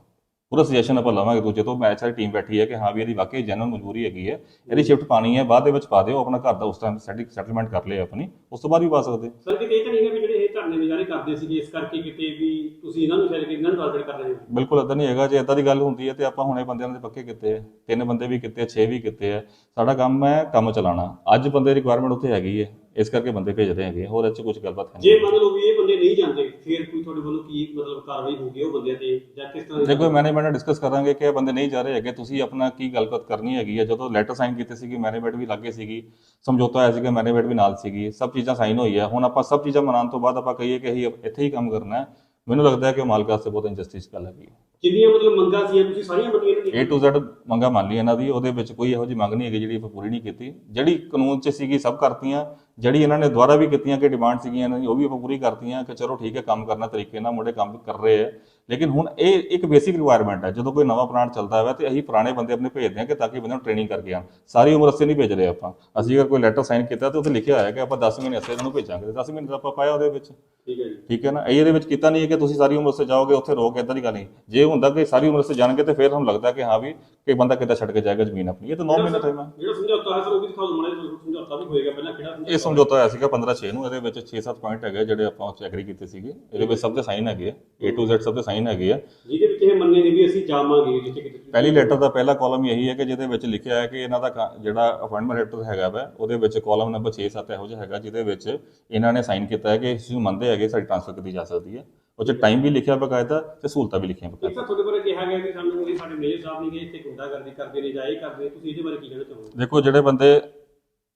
ਪੂਰਾ ਸੁਜੈਸ਼ਨ ਆਪਾਂ ਲਵਾਂਗੇ ਦੂਜੇ ਤੋਂ। ਮੈਚ ਵਾਲੀ ਟੀਮ ਬੈਠੀ ਹੈ ਕਿ ਹਾਂ ਵੀ ਇਹਦੀ ਵਾਕਈ ਜਨਰਲ ਮਜਬੂਰੀ ਹੈਗੀ ਹੈ। ਇਹਦੀ ਸ਼ਿਫਟ ਪਾਣੀ ਹੈ ਬਾਅਦ ਦੇ ਵਿੱਚ ਪਾ ਦਿਓ ਆਪਣਾ ਘਰ ਦਾ ਉਸ ਟਾਈਮ ਸੈਟਲਮੈਂਟ ਕਰ ਲਿਆ ਆਪਣੀ। ਉਸ ਤੋਂ ਬਾਅਦ ਵੀ ਪਾ ਸਕਦੇ। ਸਰ ਕਿਤੇ ਇਹ ਤਾਂ ਨਹੀਂ ਹੈ ਵੀ ਜਿਹੜੇ ਇਹ ਧਰਨੇ ਵਿਚਾਰੇ ਕਰਦੇ ਸੀਗੇ ਇਸ ਕਰਕੇ ਕਿਤੇ ਵੀ ਤੁਸੀਂ ਇਹਨਾਂ ਨੂੰ ਸ਼ਾਇਦ ਕਿ ਇਹਨਾਂ ਨੂੰ ਟਾਰਗੇਟ ਕਰ ਰਹੇ ਹੋ? ਬਿਲਕੁਲ ਇਦਾਂ ਨਹੀਂ ਹੈਗਾ। ਜੇ ਇਦਾਂ ਦੀ ਗੱਲ ਹੁੰਦੀ ਹੈ ਤੇ ਆਪਾਂ ਹੁਣੇ ਬੰਦਿਆਂ ਦੇ ਪੱਕੇ ਕੀਤੇ ਤਿੰਨ ਬੰਦੇ ਵੀ ਕੀਤੇ 6 ਵੀ ਕੀਤੇ ਆ ਸਾਡਾ ਕੰਮ ਹੈ ਕੰਮ ਚਲਾਉਣਾ। ਅੱਜ ਬੰਦੇ ਰਿਕੁਆਇਰਮੈਂਟ ਉੱਥੇ ਹੈਗੀ ਹੈ। ਇਸ ਕਰਕੇ ਬੰਦੇ ਭੇਜ ਰਹੇ ਹੈਗੇ। ਹੋਰ 'ਚ ਕੁਝ ਗੱਲਬਾਤ ਹੈ ਜੇ ਨਹੀਂ। ਮੰਨ ਲਓ ਵੀ ਇਹ ਬੰਦੇ ਨਹੀਂ ਜਾਂਦੇ ਫਿਰ ਕੋਈ ਤੁਹਾਡੇ ਵੱਲੋਂ ਕੀ ਮਤਲਬ ਕਾਰਵਾਈ ਹੋਊਗੀ ਉਹ ਬੰਦਿਆਂ ਤੇ ਜਾਂ ਕਿਸ ਤਰ੍ਹਾਂ ਜੇ ਕੋਈ ਮੈਨੇਜਮੈਂਟ ਨਾਲ ਡਿਸਕਸ ਕਰਾਂਗੇ ਕਿ ਇਹ ਬੰਦੇ ਨਹੀਂ ਜਾ ਰਹੇ ਹੈਗੇ ਤੁਸੀਂ ਆਪਣਾ ਕੀ ਗੱਲਬਾਤ ਕਰਨੀ ਹੈਗੀ ਹੈ ਜਦੋਂ ਲੈਟਰ ਸਾਈਨ ਕੀਤੇ ਸੀਗੀ ਮੈਨੇਜਮੈਂਟ ਵੀ ਲੱਗੇ ਸੀਗੀ ਸਮਝੌਤਾ ਹੋਇਆ ਸੀਗਾ ਮੈਨੇਜਮੈਂਟ ਵੀ ਨਾਲ ਸੀਗੀ ਸਭ ਚੀਜ਼ਾਂ ਸਾਈਨ ਹੋਈ ਹੈ ਹੁਣ ਆਪਾਂ ਸਭ ਚੀਜ਼ਾਂ ਮਨਾਉਣ ਤੋਂ ਬਾਅਦ ਆਪਾਂ ਕਹੀਏ ਕਿ ਅਸੀਂ ਇੱਥੇ ਹੀ ਕੰਮ ਕਰਨਾ ਹੈ। ਮੈਨੂੰ ਲੱਗਦਾ ਹੈ ਕਿ ਉਹ ਮਾਲਕ ਵਾਸਤੇ ਬਹੁਤ ਇੰਜਸਟਿਸ ਗੱਲ ਹੈਗੀ ਜਿੰਨੀਆਂ ਮਤਲਬ ਮੰਗਾਂ ਸੀ ਤੁਸੀਂ ਸਾਰੀਆਂ ਮੰਨੀਆਂ ਨੇ A to Z ਮੰਗਾ ਮੰਨ ਲਈ ਇਹਨਾਂ ਦੀ ਉਹਦੇ ਵਿੱਚ ਕੋਈ ਇਹੋ ਜਿਹੀ ਮੰਗ ਨਹੀਂ ਹੈਗੀ ਜਿਹੜੀ ਆਪਾਂ ਪੂਰੀ ਨਹੀਂ ਕੀਤੀ। ਜਿਹੜੀ ਕਾਨੂੰਨ 'ਚ ਸੀਗੀ ਸਭ ਕਰਤੀਆਂ। ਜਿਹੜੀ ਇਹਨਾਂ ਨੇ ਦੁਬਾਰਾ ਵੀ ਕੀਤੀਆਂ ਕਿ ਡਿਮਾਂਡ ਸੀਗੀਆਂ ਇਹਨਾਂ ਦੀ ਉਹ ਵੀ ਆਪਾਂ ਪੂਰੀ ਕਰਤੀਆਂ ਕਿ ਚਲੋ ਠੀਕ ਹੈ ਕੰਮ ਕਰਨਾ ਤਰੀਕੇ ਨਾਲ ਮੁੰਡੇ ਕੰਮ ਕਰ ਰਹੇ ਆ। ਲੇਕਿਨ ਹੁਣ ਇਹ ਇੱਕ ਬੇਸਿਕ ਰਿਕੁਆਇਰਮੈਂਟ ਹੈ ਜਦੋਂ ਕੋਈ ਨਵਾਂ ਪਲਾਂਟ ਚੱਲਦਾ ਹੈ ਤੇ ਅਸੀਂ ਪੁਰਾਣੇ ਬੰਦੇ ਆਪਣੇ ਭੇਜਦੇ ਹਾਂ ਕਿ ਤਾਂ ਕਿ ਬੰਦੇ ਨੂੰ ਟ੍ਰੇਨਿੰਗ ਕਰਕੇ ਆਉਣ। ਸਾਰੀ ਉਮਰ ਅਸੇ ਨਹੀਂ ਭੇਜ ਰਹੇ ਆਪਾਂ। ਅਸੀਂ ਅਗਰ ਕੋਈ ਲੈਟਰ ਸਾਈਨ ਕੀਤਾ ਤੇ ਉੱਥੇ ਲਿਖਿਆ ਹੋਇਆ ਕਿ ਆਪਾਂ 10 ਮਹੀਨੇ ਅਸੇ ਇਹਨਾਂ ਨੂੰ ਭੇਜਾਂਗੇ 10 ਮਹੀਨੇ ਦਾ ਆਪਾਂ ਪਾਇਆ ਉਹਦੇ ਵਿੱਚ। ਠੀਕ ਹੈ ਜੀ। ਠੀਕ ਹੈ ਨਾ? ਇਹ ਇਹਦੇ ਵਿੱਚ ਕੀਤਾ ਨਹੀਂ ਹੈ ਕਿ ਤੁਸੀਂ ਸਾਰੀ ਉਮਰ ਉਸੇ ਜਾਓਗੇ ਉੱਥੇ ਰਹੋਗੇ ਇਦਾਂ ਦੀ ਗੱਲ ਨਹੀਂ। ਜੇ ਹੁੰਦਾ ਕਿ ਸਾਰੀ ਉਮਰ ਉਸੇ ਜਾਣਗੇ ਤੇ ਫਿਰ ਤੁਹਾਨੂੰ ਲੱਗਦਾ ਕਿ ਹਾਂ ਵੀ ਕਿ ਬੰਦਾ ਕਿੱਦਾਂ ਛੱਡ ਕੇ ਜਾਏਗਾ ਜ਼ਮੀਨ ਆਪਣੀ। ਇਹ ਤਾਂ 9 ਮਹੀਨੇ ਟਾਈਮ ਹੈ ਜਿਹੜਾ ਸਮਝੌਤਾ ਹੈ ਸਰ ਉਹ ਵੀ ਦਿਖਾਓ ਮਾੜਾ ਜਿਹਾ ਸਮਝੌਤਾ ਵੀ ਹੋਏਗਾ ਪਹਿਲਾਂ ਕਿਹੜਾ ਇਹ ਸਮਝੌਤਾ ਹੋਇਆ ਸੀਗਾ 15 6 ਨੂੰ ਇਹਦੇ ਵਿੱਚ 6-7 ਪੁਆਇੰਟ ਹੈਗੇ ਜਿਹੜੇ ਆਪਾਂ ਉੱਥੇ ਐਗਰੀ ਕੀਤੇ ਸੀਗੇ। ਇਹਦੇ ਵਿੱਚ ਸਭ ਦੇ ਸਾਈਨ ਹੈਗੇ ਆ। A to Z ਸਭ ਦੇ ਸਾਈਨ ਹੈਗੇ ਆ। ਜਿਹਦੇ ਵਿੱਚ ਇਹ ਮੰਨੇ ਨੇ ਵੀ ਅਸੀਂ ਜਾਵਾਂਗੇ ਜਿੱਥੇ ਕਿਤੇ ਪਹਿਲੀ ਲੈਟਰ ਦਾ ਪਹਿਲਾ ਕਾਲਮ ਇਹੀ ਹੈ ਕਿ ਜਿਹਦੇ ਵਿੱਚ ਲਿਖਿਆ ਹੈ ਕਿ ਇਹਨਾਂ ਦਾ ਕਾ- ਜਿਹੜਾ ਅਪਾਇੰਟਮੈਂਟ ਲੈਟਰ ਹੈਗਾ ਵਾ ਉਹਦੇ ਵਿੱਚ ਕਾਲਮ ਨੰਬਰ 6-7 ਇਹੋ ਜਿਹਾ ਹੈਗਾ ਜਿਹਦੇ ਵਿੱਚ ਇਹਨਾਂ ਨੇ ਸਾਈਨ ਕੀਤਾ ਹੈ ਕਿ ਇਸ ਨੂੰ ਮੰਨਦੇ ਹੈਗੇ ਸਾਡੀ ਟ੍ਰਾਂਸਫਰ ਕੀਤੀ ਜਾ ਸਕਦੀ ਹੈ। ਉਹ 'ਚ ਟਾਈਮ ਵੀ ਲਿਖਿਆ ਬਕਾਇਦਾ ਤੇ ਸਹੂਲਤਾਂ ਵੀ ਲਿਖੀਆਂ ਇੱਕ ਬਕਾਇਦਾ ਤਾਂ ਤੁਹਾਡੇ ਬਾਰੇ ਕਿਹਾ ਗਿਆ ਕਿ ਸਾਨੂੰ ਇਹ ਸਾਡੇ ਮੇਜਰ ਸਾਹਿਬ ਨਹੀਂ ਗਏ ਇੱਥੇ ਗੁੰਡਾਗਰਦੀ ਕਰਦੇ ਨੇ ਜਾਂ ਇਹ ਕਰਦੇ ਨੇ ਤੁਸੀਂ ਇਹਦੇ ਬਾਰੇ ਕੀ ਕਹਿਣਾ ਚਾਹੋਗੇ? ਦੇਖੋ ਜਿਹੜੇ ਬੰਦੇ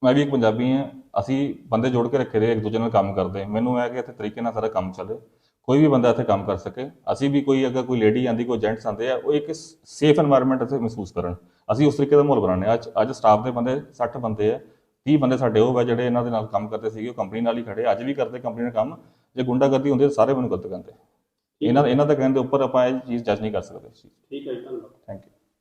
ਮੈਂ ਵੀ ਇੱਕ ਪੰਜਾਬੀ ਹਾਂ ਅਸੀਂ ਬੰਦੇ ਜੋੜ ਕੇ ਰੱਖੇ ਦੇ ਇੱਕ ਦੂਜੇ ਨਾਲ ਕੰਮ ਕਰਦੇ। ਮੈਨੂੰ ਇਹ ਕਿ ਇੱਥੇ ਤਰੀਕੇ ਨਾਲ ਸਾਰਾ ਕੰਮ ਚੱਲੇ। ਕੋਈ ਵੀ ਬੰਦਾ ਇੱਥੇ ਕੰਮ ਕਰ ਸਕੇ। ਅਸੀਂ ਵੀ ਕੋਈ ਅਗਰ ਕੋਈ ਲੇਡੀ ਆਂਦੀ ਕੋਈ ਜੈਂਟਸ ਆਂਦੇ ਆ ਉਹ ਇੱਕ ਸੇਫ এনवायरमेंਟ ਇੱਥੇ ਮਹਿਸੂਸ ਕਰਨ। ਅਸੀਂ ਉਸ ਤਰੀਕੇ ਦਾ ਮਾਹੌਲ ਬਣਾਉਣੇ ਅੱਜ ਅੱਜ ਸਟਾਫ ਦੇ ਬੰਦੇ 60 ਬੰਦੇ ਆ 30 ਬੰਦੇ ਸਾਡੇ ਉਹ ਆ ਜਿਹੜੇ ਇਹਨਾਂ ਦੇ ਨਾਲ ਕੰਮ ਕਰਦੇ ਸੀਗੇ ਉਹ ਕੰਪਨੀ ਨਾਲ ਹੀ ਖੜੇ। ਅੱਜ ਵੀ ਕਰਦੇ ਕੰਪਨੀ ਨਾਲ ਕੰਮ। ਜੇ ਗੁੰਡਾਗਰਦੀ ਹੁੰਦੀ ਤਾਂ ਸਾਰੇ ਮੈਨੂੰ ਗਲਤ ਕਹਿੰਦੇ। ਇਹਨਾਂ ਇਹਨਾਂ ਦਾ ਕਹਿੰਦੇ ਉੱਪਰ ਆਪਾਂ ਇਹ ਚੀਜ਼ ਜੱਜ ਨਹੀਂ ਕਰ ਸਕਦੇ। ਠੀਕ ਹੈ ਜੀ ਧੰਨਵਾਦ। Thank you